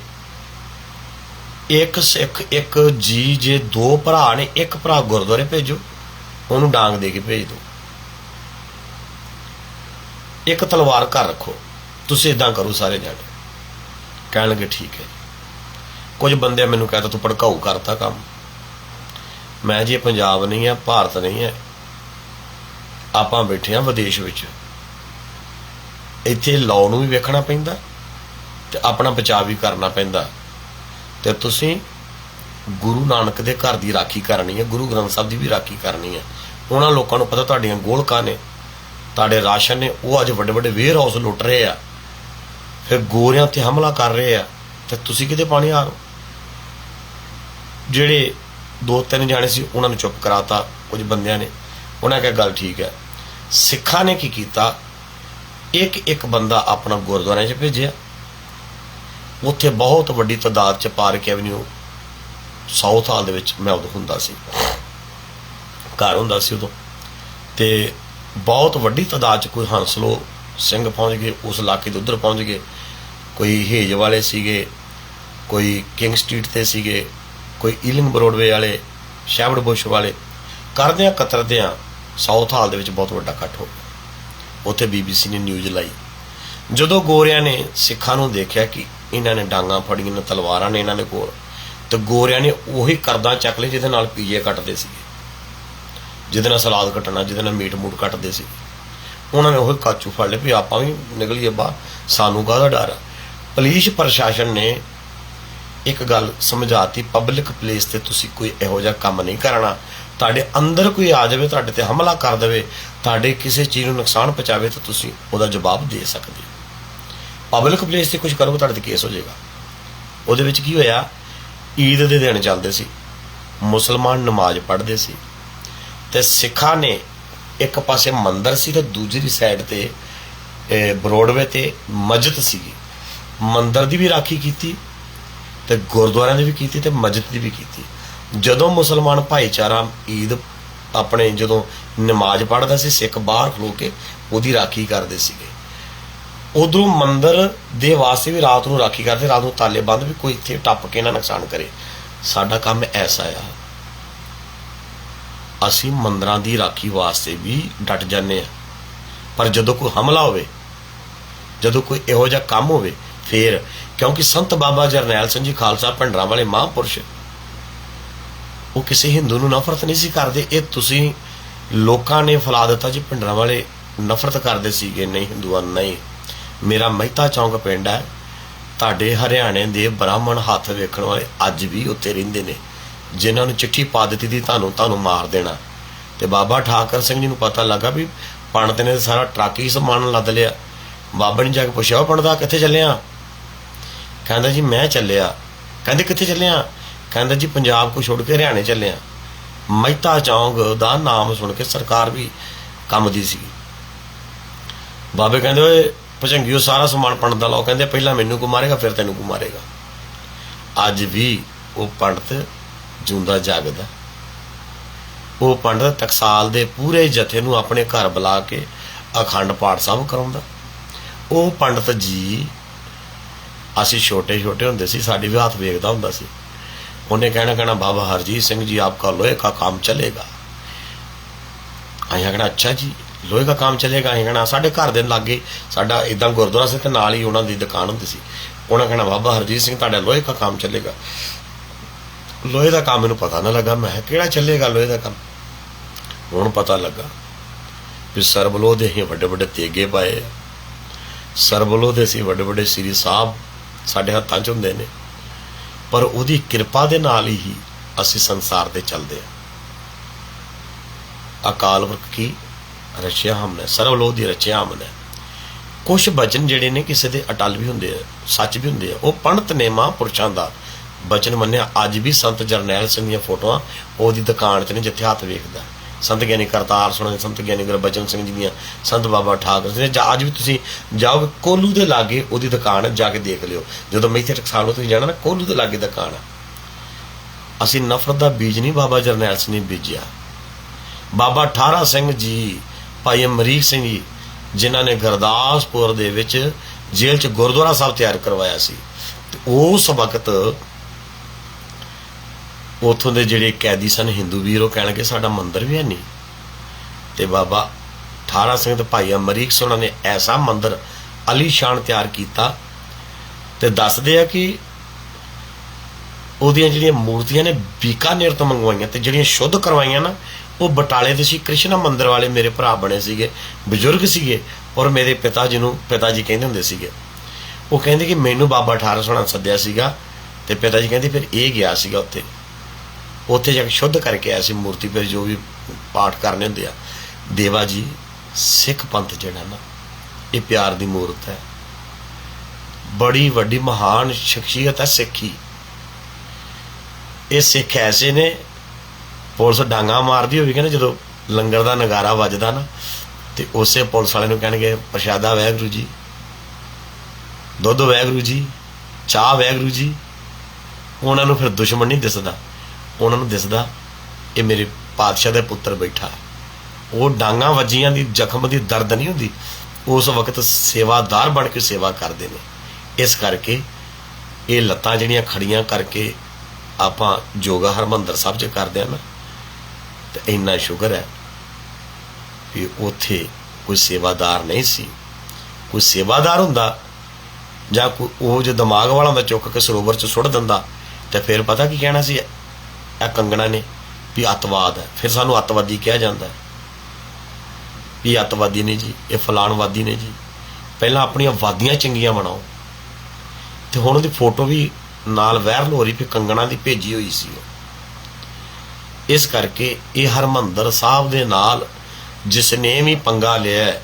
ਇੱਕ ਸਿੱਖ ਇੱਕ ਜੀ ਜੇ ਦੋ ਭਰਾ ਨੇ, ਇੱਕ ਭਰਾ ਗੁਰਦੁਆਰੇ ਭੇਜੋ, ਉਹਨੂੰ ਡਾਂਗ ਦੇ ਕੇ ਭੇਜ ਦਿਓ ਇੱਕ ਤਲਵਾਰ ਘਰ ਰੱਖੋ, ਤੁਸੀਂ ਇਦਾਂ ਕਰੋ ਸਾਰੇ ਜਾਣੇ। ਕਹਿਣ ਲੱਗੇ ਠੀਕ ਹੈ ਕੁਝ ਬੰਦੇ ਮੈਨੂੰ ਕਹਿੰਦਾ ਤੂੰ ਭੜਕਾਊ ਕਰਤਾ ਕੰਮ। ਮੈਂ ਜੀ ਪੰਜਾਬ ਨਹੀਂ ਹੈ ਭਾਰਤ ਨਹੀਂ ਹੈ ਆਪਾਂ ਬੈਠੇ ਆ ਵਿਦੇਸ਼ ਵਿੱਚ। ਇੱਥੇ ਲਾਅ ਨੂੰ ਵੀ ਵੇਖਣਾ ਪੈਂਦਾ। ਤੇ ਆਪਣਾ ਬਚਾਅ ਵੀ ਕਰਨਾ ਪੈਂਦਾ। ਤੇ ਤੁਸੀਂ ਗੁਰੂ ਨਾਨਕ ਦੇ ਘਰ ਦੀ ਰਾਖੀ ਕਰਨੀ ਹੈ, ਗੁਰੂ ਗ੍ਰੰਥ ਸਾਹਿਬ ਦੀ ਵੀ ਰਾਖੀ ਕਰਨੀ ਹੈ। ਉਹਨਾਂ ਲੋਕਾਂ ਨੂੰ ਪਤਾ ਤੁਹਾਡੀਆਂ ਗੋਲਕਾਂ ਨੇ, ਤੁਹਾਡੇ ਰਾਸ਼ਨ ਨੇ, ਉਹ ਅੱਜ ਵੱਡੇ ਵੱਡੇ ਵੇਅਰ ਹਾਊਸ ਲੁੱਟ ਰਹੇ ਆ। ਫਿਰ ਗੋਰਿਆਂ ਤੇ ਹਮਲਾ ਕਰ ਰਹੇ ਆ, ਤੇ ਤੁਸੀਂ ਕਿਤੇ ਪਾਣੀ ਆ ਰਹੇ ਜਿਹੜੇ ਦੋ ਤਿੰਨ ਜਾਣੇ ਸੀ, ਉਹਨਾਂ ਨੂੰ ਚੁੱਪ ਕਰਾਤਾ ਕੁਝ ਬੰਦਿਆਂ ਨੇ। ਉਹਨਾਂ ਕਿਹਾ, ਗੱਲ ਠੀਕ ਹੈ। ਸਿੱਖਾਂ ਨੇ ਕੀ ਕੀਤਾ? ਇੱਕ ਇੱਕ ਬੰਦਾ ਆਪਣਾ ਗੁਰਦੁਆਰੇ 'ਚ ਭੇਜਿਆ। ਉੱਥੇ ਬਹੁਤ ਵੱਡੀ ਤਾਦਾਦ 'ਚ ਪਾਰਕ ਐਵਨਿਊ ਸਾਊਥ ਹਾਲ ਦੇ ਵਿੱਚ ਮੈਂ ਉਦੋਂ ਹੁੰਦਾ ਸੀ। ਘਰ ਹੁੰਦਾ ਸੀ ਉਦੋਂ। ਤੇ ਬਹੁਤ ਵੱਡੀ ਤਾਦਾਦ 'ਚ ਕੋਈ ਹੰਸਲੋ ਸਿੰਘ ਪਹੁੰਚ ਗਏ, ਉਸ ਇਲਾਕੇ ਦੇ ਉਧਰ ਪਹੁੰਚ ਗਏ। ਕੋਈ ਹੇਜ ਵਾਲੇ ਸੀਗੇ, ਕੋਈ ਕਿੰਗ ਸਟਰੀਟ ਤੇ ਸੀਗੇ, ਕੋਈ ਈਲਿੰਗ ਬਰੋਡਵੇ ਵਾਲੇ ਸ਼ੈਵਡ ਬੁਸ਼ ਵਾਲੇ। ਕਰਦਿਆਂ ਕਤਰਦਿਆਂ ਸਾਊਥ ਹਾਲ ਦੇ ਵਿੱਚ ਬਹੁਤ ਵੱਡਾ ਇਕੱਠ ਹੋ ਗਿਆ। ਉੱਥੇ ਬੀਬੀਸੀ ਨੇ ਨਿਊਜ਼ ਲਾਈ। ਜਦੋਂ ਗੋਰਿਆਂ ਨੇ ਸਿੱਖਾਂ ਨੂੰ ਦੇਖਿਆ ਕਿ ਇਹਨਾਂ ਨੇ ਡਾਂਗਾ ਫੜੀਆਂ ਨੇ, ਤਲਵਾਰਾਂ ਨੇ ਇਹਨਾਂ ਦੇ ਕੋਲ, ਤੇ ਗੋਰਿਆਂ ਨੇ ਉਹੀ ਕਰਦਾ ਚੱਕ ਲਈ ਜਿਹਦੇ ਨਾਲ ਪੀਜੇ ਕੱਟਦੇ ਸੀਗੇ ਜਿਹਦੇ ਨਾਲ ਸਲਾਦ ਕੱਟਣਾ, ਜਿਹਦੇ ਨਾਲ ਮੀਟ ਮੂਟ ਕੱਟਦੇ ਸੀ। ਉਹਨਾਂ ਨੇ ਉਹ ਕਾਚੂ ਫੜ ਲਿਆ ਵੀ ਆਪਾਂ ਵੀ ਨਿਕਲੀਏ ਬਾਹਰ। ਸਾਨੂੰ ਕਾਹਦਾ ਡਰ ਆ? ਪੁਲਿਸ ਪ੍ਰਸ਼ਾਸਨ ਨੇ ਇੱਕ ਗੱਲ ਸਮਝਾਤੀ ਪਬਲਿਕ ਪਲੇਸ ਤੇ ਤੁਸੀਂ ਕੋਈ ਇਹੋ ਜਿਹਾ ਕੰਮ ਨਹੀਂ ਕਰਨਾ। ਤੁਹਾਡੇ ਅੰਦਰ ਕੋਈ ਆ ਜਾਵੇ, ਤੁਹਾਡੇ ਤੇ ਹਮਲਾ ਕਰ ਦੇਵੇ, ਤੁਹਾਡੇ ਕਿਸੇ ਚੀਜ਼ ਨੂੰ ਨੁਕਸਾਨ ਪਹੁੰਚਾਵੇ ਤਾਂ ਤੁਸੀਂ ਉਹਦਾ ਜਵਾਬ ਦੇ ਸਕਦੇ ਹੋ। ਪਬਲਿਕ ਪਲੇਸ ਤੇ ਕੁਝ ਕਰੋਗੇ ਤੁਹਾਡੇ ਤੇ ਕੇਸ ਹੋ ਜਾਏਗਾ। ਉਹਦੇ ਵਿੱਚ ਕੀ ਹੋਇਆ? ਈਦ ਦੇ ਦਿਨ ਚੱਲਦੇ ਸੀ। ਮੁਸਲਮਾਨ ਨਮਾਜ਼ ਪੜ੍ਹਦੇ ਸੀ। ਤੇ ਸਿੱਖਾਂ ਨੇ ਇੱਕ ਪਾਸੇ ਮੰਦਰ ਸੀ ਤੇ ਦੂਜੀ ਸਾਈਡ ਤੇ, ਇਹ ਬਰੋਡਵੇ ਤੇ ਮਸਜਿਦ ਸੀਗੀ। ਮੰਦਰ ਦੀ ਵੀ ਰਾਖੀ ਕੀਤੀ ਤੇ ਗੁਰਦੁਆਰਿਆਂ ਦੀ ਵੀ ਕੀਤੀ ਤੇ ਮਸਜਿਦ ਦੀ ਵੀ ਕੀਤੀ। ਜਦੋਂ ਮੁਸਲਮਾਨ ਭਾਈਚਾਰਾ ਈਦ ਆਪਣੇ ਜਦੋਂ ਨਮਾਜ਼ ਪੜ੍ਹਦਾ ਸੀ, ਸਿੱਖ ਬਾਹਰ ਖਲੋ ਕੇ ਉਹਦੀ ਰਾਖੀ ਕਰਦੇ ਸੀਗੇ। ਉਧਰੋਂ ਮੰਦਰ ਦੇ ਵਾਸਤੇ ਵੀ ਰਾਤ ਨੂੰ ਰਾਖੀ ਕਰਦੇ, ਰਾਤ ਨੂੰ ਤਾਲੇ ਬੰਦ ਵੀ ਕੋਈ ਇੱਥੇ ਟੱਪ ਕੇ ਨਾ ਨੁਕਸਾਨ ਕਰੇ। ਸਾਡਾ ਕੰਮ ਐਸਾ ਆ। ਅਸੀਂ ਮੰਦਰਾਂ ਦੀ ਰਾਖੀ ਵਾਸਤੇ ਵੀ ਡਟ ਜਾਂਦੇ ਆ। ਪਰ ਜਦੋਂ ਕੋਈ ਹਮਲਾ ਹੋਵੇ, ਜਦੋਂ ਕੋਈ ਇਹੋ ਜਿਹਾ ਕੰਮ ਹੋਵੇ, ਫੇਰ ਕਿਉਂਕਿ ਸੰਤ ਬਾਬਾ ਜਰਨੈਲ ਸਿੰਘ ਜੀ ਖਾਲਸਾ ਭੰਡਰਾਂ ਵਾਲੇ ਮਹਾਂਪੁਰਸ਼, ਉਹ ਕਿਸੇ ਹਿੰਦੂ ਨੂੰ ਨਫ਼ਰਤ ਨਹੀਂ ਸੀ ਕਰਦੇ। ਇਹ ਤੁਸੀਂ ਲੋਕਾਂ ਨੇ ਫੈਲਾ ਦਿੱਤਾ ਜੀ, ਭਿੰਡਰਾਂ ਵਾਲੇ ਨਫ਼ਰਤ ਕਰਦੇ ਸੀਗੇ, ਨਹੀਂ ਹਿੰਦੂਆਂ, ਨਹੀਂ। ਮੇਰਾ ਮਹਿਤਾ ਚੌਂਕ ਪਿੰਡ ਹੈ। ਤੁਹਾਡੇ ਹਰਿਆਣੇ ਦੇ ਬ੍ਰਾਹਮਣ ਹੱਥ ਵੇਖਣ ਵਾਲੇ ਅੱਜ ਵੀ ਉੱਥੇ ਰਹਿੰਦੇ ਨੇ। ਜਿਨ੍ਹਾਂ ਨੂੰ ਚਿੱਠੀ ਪਾ ਦਿੱਤੀ ਦੀ ਤੁਹਾਨੂੰ ਤੁਹਾਨੂੰ ਮਾਰ ਦੇਣਾ। ਤੇ ਬਾਬਾ ਠਾਕਰ ਸਿੰਘ ਜੀ ਨੂੰ ਪਤਾ ਲੱਗਾ ਵੀ ਪੰਡਤ ਨੇ ਸਾਰਾ ਟਰੱਕ ਹੀ ਸਮਾਨ ਲੱਦ ਲਿਆ। ਬਾਬਾ ਨੇ ਜਾ ਕੇ ਪੁੱਛਿਆ ਪੰਡਤਾ ਕਿੱਥੇ ਚੱਲਿਆ ਕਹਿੰਦਾ, ਜੀ, ਮੈਂ ਚੱਲਿਆ। ਕਹਿੰਦੇ, ਕਿੱਥੇ ਚੱਲਿਆ ਕਹਿੰਦਾ, ਜੀ, ਪੰਜਾਬ ਕੋ ਛੋੜ ਕੇ ਹਰਿਆਣੇ ਚੱਲਿਆ ਮਹਿਤਾ ਚੌਂਕ ਦਾ ਨਾਮ ਸੁਣ ਕੇ ਸਰਕਾਰ ਵੀ ਕੰਮ ਦੀ ਸੀ ਬਾਬੇ ਕਹਿੰਦੇ, ਓਏ ਪਚੰਗਿਓ ਸਾਰਾ ਸਮਾਨ ਪੰਡਤ ਦਾ ਲਾਓ ਕਹਿੰਦੇ, ਪਹਿਲਾਂ ਮੈਨੂੰ ਕੋ ਮਾਰੇਗਾ, ਫਿਰ ਤੈਨੂੰ ਕੋ ਮਾਰੇਗਾ। ਅੱਜ ਵੀ ਉਹ ਪੰਡਤ ਜੁੰਦਾ ਜਾਗਦਾ। ਉਹ ਪੰਡਤ ਟਕਸਾਲ ਦੇ ਪੂਰੇ ਜਥੇ ਨੂੰ ਆਪਣੇ ਘਰ ਬੁਲਾ ਕੇ ਅਖੰਡ ਪਾਠ ਸਾਹਿਬ ਕਰਾਉਂਦਾ। ਉਹ ਪੰਡਤ ਜੀ, ਅਸੀਂ ਛੋਟੇ ਛੋਟੇ ਹੁੰਦੇ ਸੀ, ਸਾਡੀ ਵਿਆਹ ਵੇਖਦਾ ਹੁੰਦਾ ਸੀ। ਉਹਨੇ ਕਹਿਣਾ ਕਹਿਣਾ, ਬਾਬਾ ਹਰਜੀਤ ਸਿੰਘ ਜੀ ਆਪਕਾ ਲੋਹੇ ਕਾ ਕੰਮ ਚਲੇਗਾ। ਆਇਆ ਕਹਿਣਾ ਅੱਛਾ ਜੀ ਲੋਹੇ ਦਾ ਕੰਮ ਚੱਲੇਗਾ ਆਇਆ ਕਹਿਣਾ ਸਾਡੇ ਘਰ ਦੇ ਲਾਗੇ ਸਾਡਾ ਇਦਾਂ ਗੁਰਦੁਆਰਾ ਸੀ ਤੇ ਨਾਲ ਹੀ ਉਹਨਾਂ ਦੀ ਦੁਕਾਨ ਹੁੰਦੀ ਸੀ। ਉਹਨਾਂ ਕਹਿਣਾ ਬਾਬਾ ਹਰਜੀਤ ਸਿੰਘ ਤੁਹਾਡਾ ਲੋਹੇ ਦਾ ਕੰਮ ਚੱਲੇਗਾ। ਲੋਹੇ ਦਾ ਕੰਮ ਮੈਨੂੰ ਪਤਾ ਨਾ ਲੱਗਾ। ਮੈਂ ਕਿਹਾ, ਕਿਹੜਾ ਚੱਲੇਗਾ ਲੋਹੇ ਦਾ ਕੰਮ? ਹੁਣ ਪਤਾ ਲੱਗਾ ਵੀ ਸਰਬਲੋ ਦੇ ਹੀ ਵੱਡੇ ਵੱਡੇ ਤੇਗੇ ਪਾਏ ਆ। ਸਰਬਲੋ ਦੇ ਸੀ ਵੱਡੇ ਵੱਡੇ ਸ੍ਰੀ ਸਾਹਿਬ ਸਾਡੇ ਹੱਥਾਂ 'ਚ ਹੁੰਦੇ ਨੇ। ਪਰ ਉਹਦੀ ਕਿਰਪਾ ਦੇ ਨਾਲ ਹੀ ਅਸੀਂ ਸੰਸਾਰ ਤੇ ਚੱਲਦੇ ਆ। ਅਕਾਲ ਪੁਰਖ ਕੀ ਰਚਿਆ ਹਮਨੇ, ਸਰਵਲੋਕ ਦੀ ਰਚਿਆ ਹਮਨੇ। ਕੁਝ ਬਚਨ ਜਿਹੜੇ ਨੇ ਕਿਸੇ ਦੇ ਅਟਲ ਵੀ ਹੁੰਦੇ ਆ, ਸੱਚ ਵੀ ਹੁੰਦੇ ਆ। ਉਹ ਪੰਡਤ ਨੇ ਮਹਾਂਪੁਰਸ਼ਾਂ ਦਾ ਬਚਨ ਮੰਨਿਆ। ਅੱਜ ਵੀ ਸੰਤ ਜਰਨੈਲ ਸਿੰਘ ਦੀਆਂ ਫੋਟੋਆਂ ਉਹਦੀ ਦੁਕਾਨ 'ਚ ਨੇ, ਜਿੱਥੇ ਹੱਥ ਵੇਖਦਾ। ਸੰਤ ਗਿਆਨੀ ਕਰਤਾਰ ਸੁਣਨ ਸੰਤ ਗਿਆਨੀ ਗੁਰਬਚਨ ਸਿੰਘ ਜੀ ਦੀਆਂ, ਸੰਤ ਬਾਬਾ ਠਾਕਰ ਸਿੰਘ ਜਾਂ ਅੱਜ ਵੀ ਤੁਸੀਂ ਜਾਓ ਕੋਲੂ ਦੇ ਲਾਗੇ ਉਹਦੀ ਦੁਕਾਨ ਜਾ ਕੇ ਦੇਖ ਲਿਓ। ਜਦੋਂ ਮੈਂ ਇੱਥੇ ਨੂੰ ਤੁਸੀਂ ਜਾਣਾ ਨਾ, ਕੋਲੂ ਦੇ ਲਾਗੇ ਦੁਕਾਨ ਹੈ ਅਸੀਂ ਨਫ਼ਰਤ ਦਾ ਬੀਜ ਨਹੀਂ ਬਾਬਾ ਜਰਨੈਲ ਸਿੰਘ ਨੇ ਬੀਜਿਆ। ਬਾਬਾ ਠਾਰਾ ਸਿੰਘ ਜੀ ਭਾਈ ਅਮਰੀਕ ਸਿੰਘ ਜੀ, ਜਿਨ੍ਹਾਂ ਨੇ ਗੁਰਦਾਸਪੁਰ ਦੇ ਵਿੱਚ ਜੇਲ੍ਹ 'ਚ ਗੁਰਦੁਆਰਾ ਸਾਹਿਬ ਤਿਆਰ ਕਰਵਾਇਆ ਸੀ। ਤੇ ਉਸ ਵਕਤ ਉਥੋਂ ਦੇ ਜਿਹੜੇ ਕੈਦੀ ਸਨ, ਹਿੰਦੂ ਵੀਰ, ਉਹ ਕਹਿਣਗੇ, ਸਾਡਾ ਮੰਦਿਰ ਵੀ ਹੈ ਨਹੀਂ। ਤੇ ਬਾਬਾ ਠਾਰਾ ਸਿੰਘ ਤੇ ਭਾਈ ਅਮਰੀਕ ਸਿੰਘ, ਉਹਨਾਂ ਨੇ ਐਸਾ ਮੰਦਿਰ ਅਲੀ ਸ਼ਾਨ ਤਿਆਰ ਕੀਤਾ ਤੇ ਦੱਸਦੇ ਆ ਕਿ ਉਹਦੀਆਂ ਜਿਹੜੀਆਂ ਮੂਰਤੀਆਂ ਨੇ, ਬੀਕਾਨੇਰ ਤੋਂ ਮੰਗਵਾਈਆਂ ਤੇ ਜਿਹੜੀਆਂ ਸ਼ੁੱਧ ਕਰਵਾਈਆਂ ਨਾ ਉਹ ਬਟਾਲੇ ਦੇ ਸੀ, ਕ੍ਰਿਸ਼ਨਾ ਮੰਦਿਰ ਵਾਲੇ ਮੇਰੇ ਭਰਾ ਬਣੇ ਸੀਗੇ, ਬਜ਼ੁਰਗ ਸੀਗੇ ਔਰ ਮੇਰੇ ਪਿਤਾ ਜੀ ਨੂੰ, ਪਿਤਾ ਜੀ ਕਹਿੰਦੇ ਹੁੰਦੇ ਸੀਗੇ। ਉਹ ਕਹਿੰਦੇ ਕਿ ਮੈਨੂੰ ਬਾਬਾ 1800 ਸੱਦਿਆ ਸੀਗਾ ਤੇ ਪਿਤਾ ਜੀ ਕਹਿੰਦੇ ਫਿਰ ਇਹ ਗਿਆ ਸੀਗਾ ਉੱਥੇ। ਉੱਥੇ ਜਾ ਕੇ ਸ਼ੁੱਧ ਕਰਕੇ ਆਇਆ ਸੀ ਮੂਰਤੀ, ਫਿਰ ਜੋ ਵੀ ਪਾਠ ਕਰਨੇ ਹੁੰਦੇ ਆ। ਦੇਵਾ ਜੀ, ਸਿੱਖ ਪੰਥ ਜਿਹੜਾ ਨਾ, ਇਹ ਪਿਆਰ ਦੀ ਮੂਰਤ ਹੈ। ਬੜੀ ਵੱਡੀ ਮਹਾਨ ਸ਼ਖਸੀਅਤ ਹੈ ਸਿੱਖੀ। ਇਹ ਸਿੱਖ ਐਸੇ ਨੇ ਪੁਲਿਸ ਡਾਂਗਾ ਮਾਰਦੀ ਹੋਵੇਗੀ ਨਾ ਜਦੋਂ ਲੰਗਰ ਦਾ ਨਗਾਰਾ ਵੱਜਦਾ ਨਾ, ਤੇ ਉਸੇ ਪੁਲਿਸ ਵਾਲੇ ਨੂੰ ਕਹਿਣਗੇ, ਪ੍ਰਸ਼ਾਦਾ ਵੈਗਰੂ ਜੀ, ਦੁੱਧ ਵੈਗਰੂ ਜੀ, ਚਾਹ ਵੈਗਰੂ ਜੀ। ਉਹਨਾਂ ਨੂੰ ਫਿਰ ਦੁਸ਼ਮਣ ਨਹੀਂ ਦਿਸਦਾ। ਉਹਨਾਂ ਨੂੰ ਦਿਸਦਾ, ਇਹ ਮੇਰੇ ਪਾਤਸ਼ਾਹ ਦੇ ਪੁੱਤਰ ਬੈਠਾ ਉਹ ਡਾਂਗਾ ਵੱਜੀਆਂ ਦੀ ਜ਼ਖਮ ਦੀ ਦਰਦ ਨਹੀਂ ਹੁੰਦੀ। ਉਸ ਵਕਤ ਸੇਵਾਦਾਰ ਬਣ ਕੇ ਸੇਵਾ ਕਰਦੇ ਨੇ। ਇਸ ਕਰਕੇ ਇਹ ਲੱਤਾਂ ਜਿਹੜੀਆਂ ਖੜੀਆਂ ਕਰਕੇ ਆਪਾਂ ਯੋਗਾ ਹਰਮੰਦਰ ਸਾਹਿਬ 'ਚ ਕਰਦੇ ਆ ਨਾ ਤੇ ਇੰਨਾ ਸ਼ੁਕਰ ਹੈ ਵੀ ਉੱਥੇ ਕੋਈ ਸੇਵਾਦਾਰ ਨਹੀਂ ਸੀ। ਕੋਈ ਸੇਵਾਦਾਰ ਹੁੰਦਾ ਜਾਂ ਕੋਈ ਉਹ ਜੇ ਦਿਮਾਗ ਵਾਲਾ ਹੁੰਦਾ ਚੁੱਕ ਕੇ ਸਰੋਵਰ 'ਚ ਸੁੱਟ ਦਿੰਦਾ, ਤੇ ਫਿਰ ਪਤਾ ਕੀ ਕਹਿਣਾ ਸੀ? ਇਹ ਕੰਗਣਾ ਨੇ ਵੀ ਅੱਤਵਾਦ ਹੈ। ਫਿਰ ਸਾਨੂੰ ਅੱਤਵਾਦੀ ਕਿਹਾ ਜਾਂਦਾ ਹੈ ਵੀ ਅੱਤਵਾਦੀ ਨੇ ਜੀ, ਇਹ ਫਲਾਣਵਾਦੀ ਨੇ ਜੀ। ਪਹਿਲਾਂ ਆਪਣੀਆਂ ਵਾਦੀਆਂ ਚੰਗੀਆਂ ਬਣਾਓ ਤੇ ਹੁਣ ਉਹਦੀ ਫੋਟੋ ਵੀ ਨਾਲ ਵਾਇਰਲ ਹੋ ਰਹੀ ਵੀ ਕੰਗਣਾ ਦੀ ਭੇਜੀ ਹੋਈ ਸੀ ਉਹ। ਇਸ ਕਰਕੇ ਇਹ ਹਰਮੰਦਰ ਸਾਹਿਬ ਦੇ ਨਾਲ ਜਿਸ ਨੇ ਵੀ ਪੰਗਾ ਲਿਆ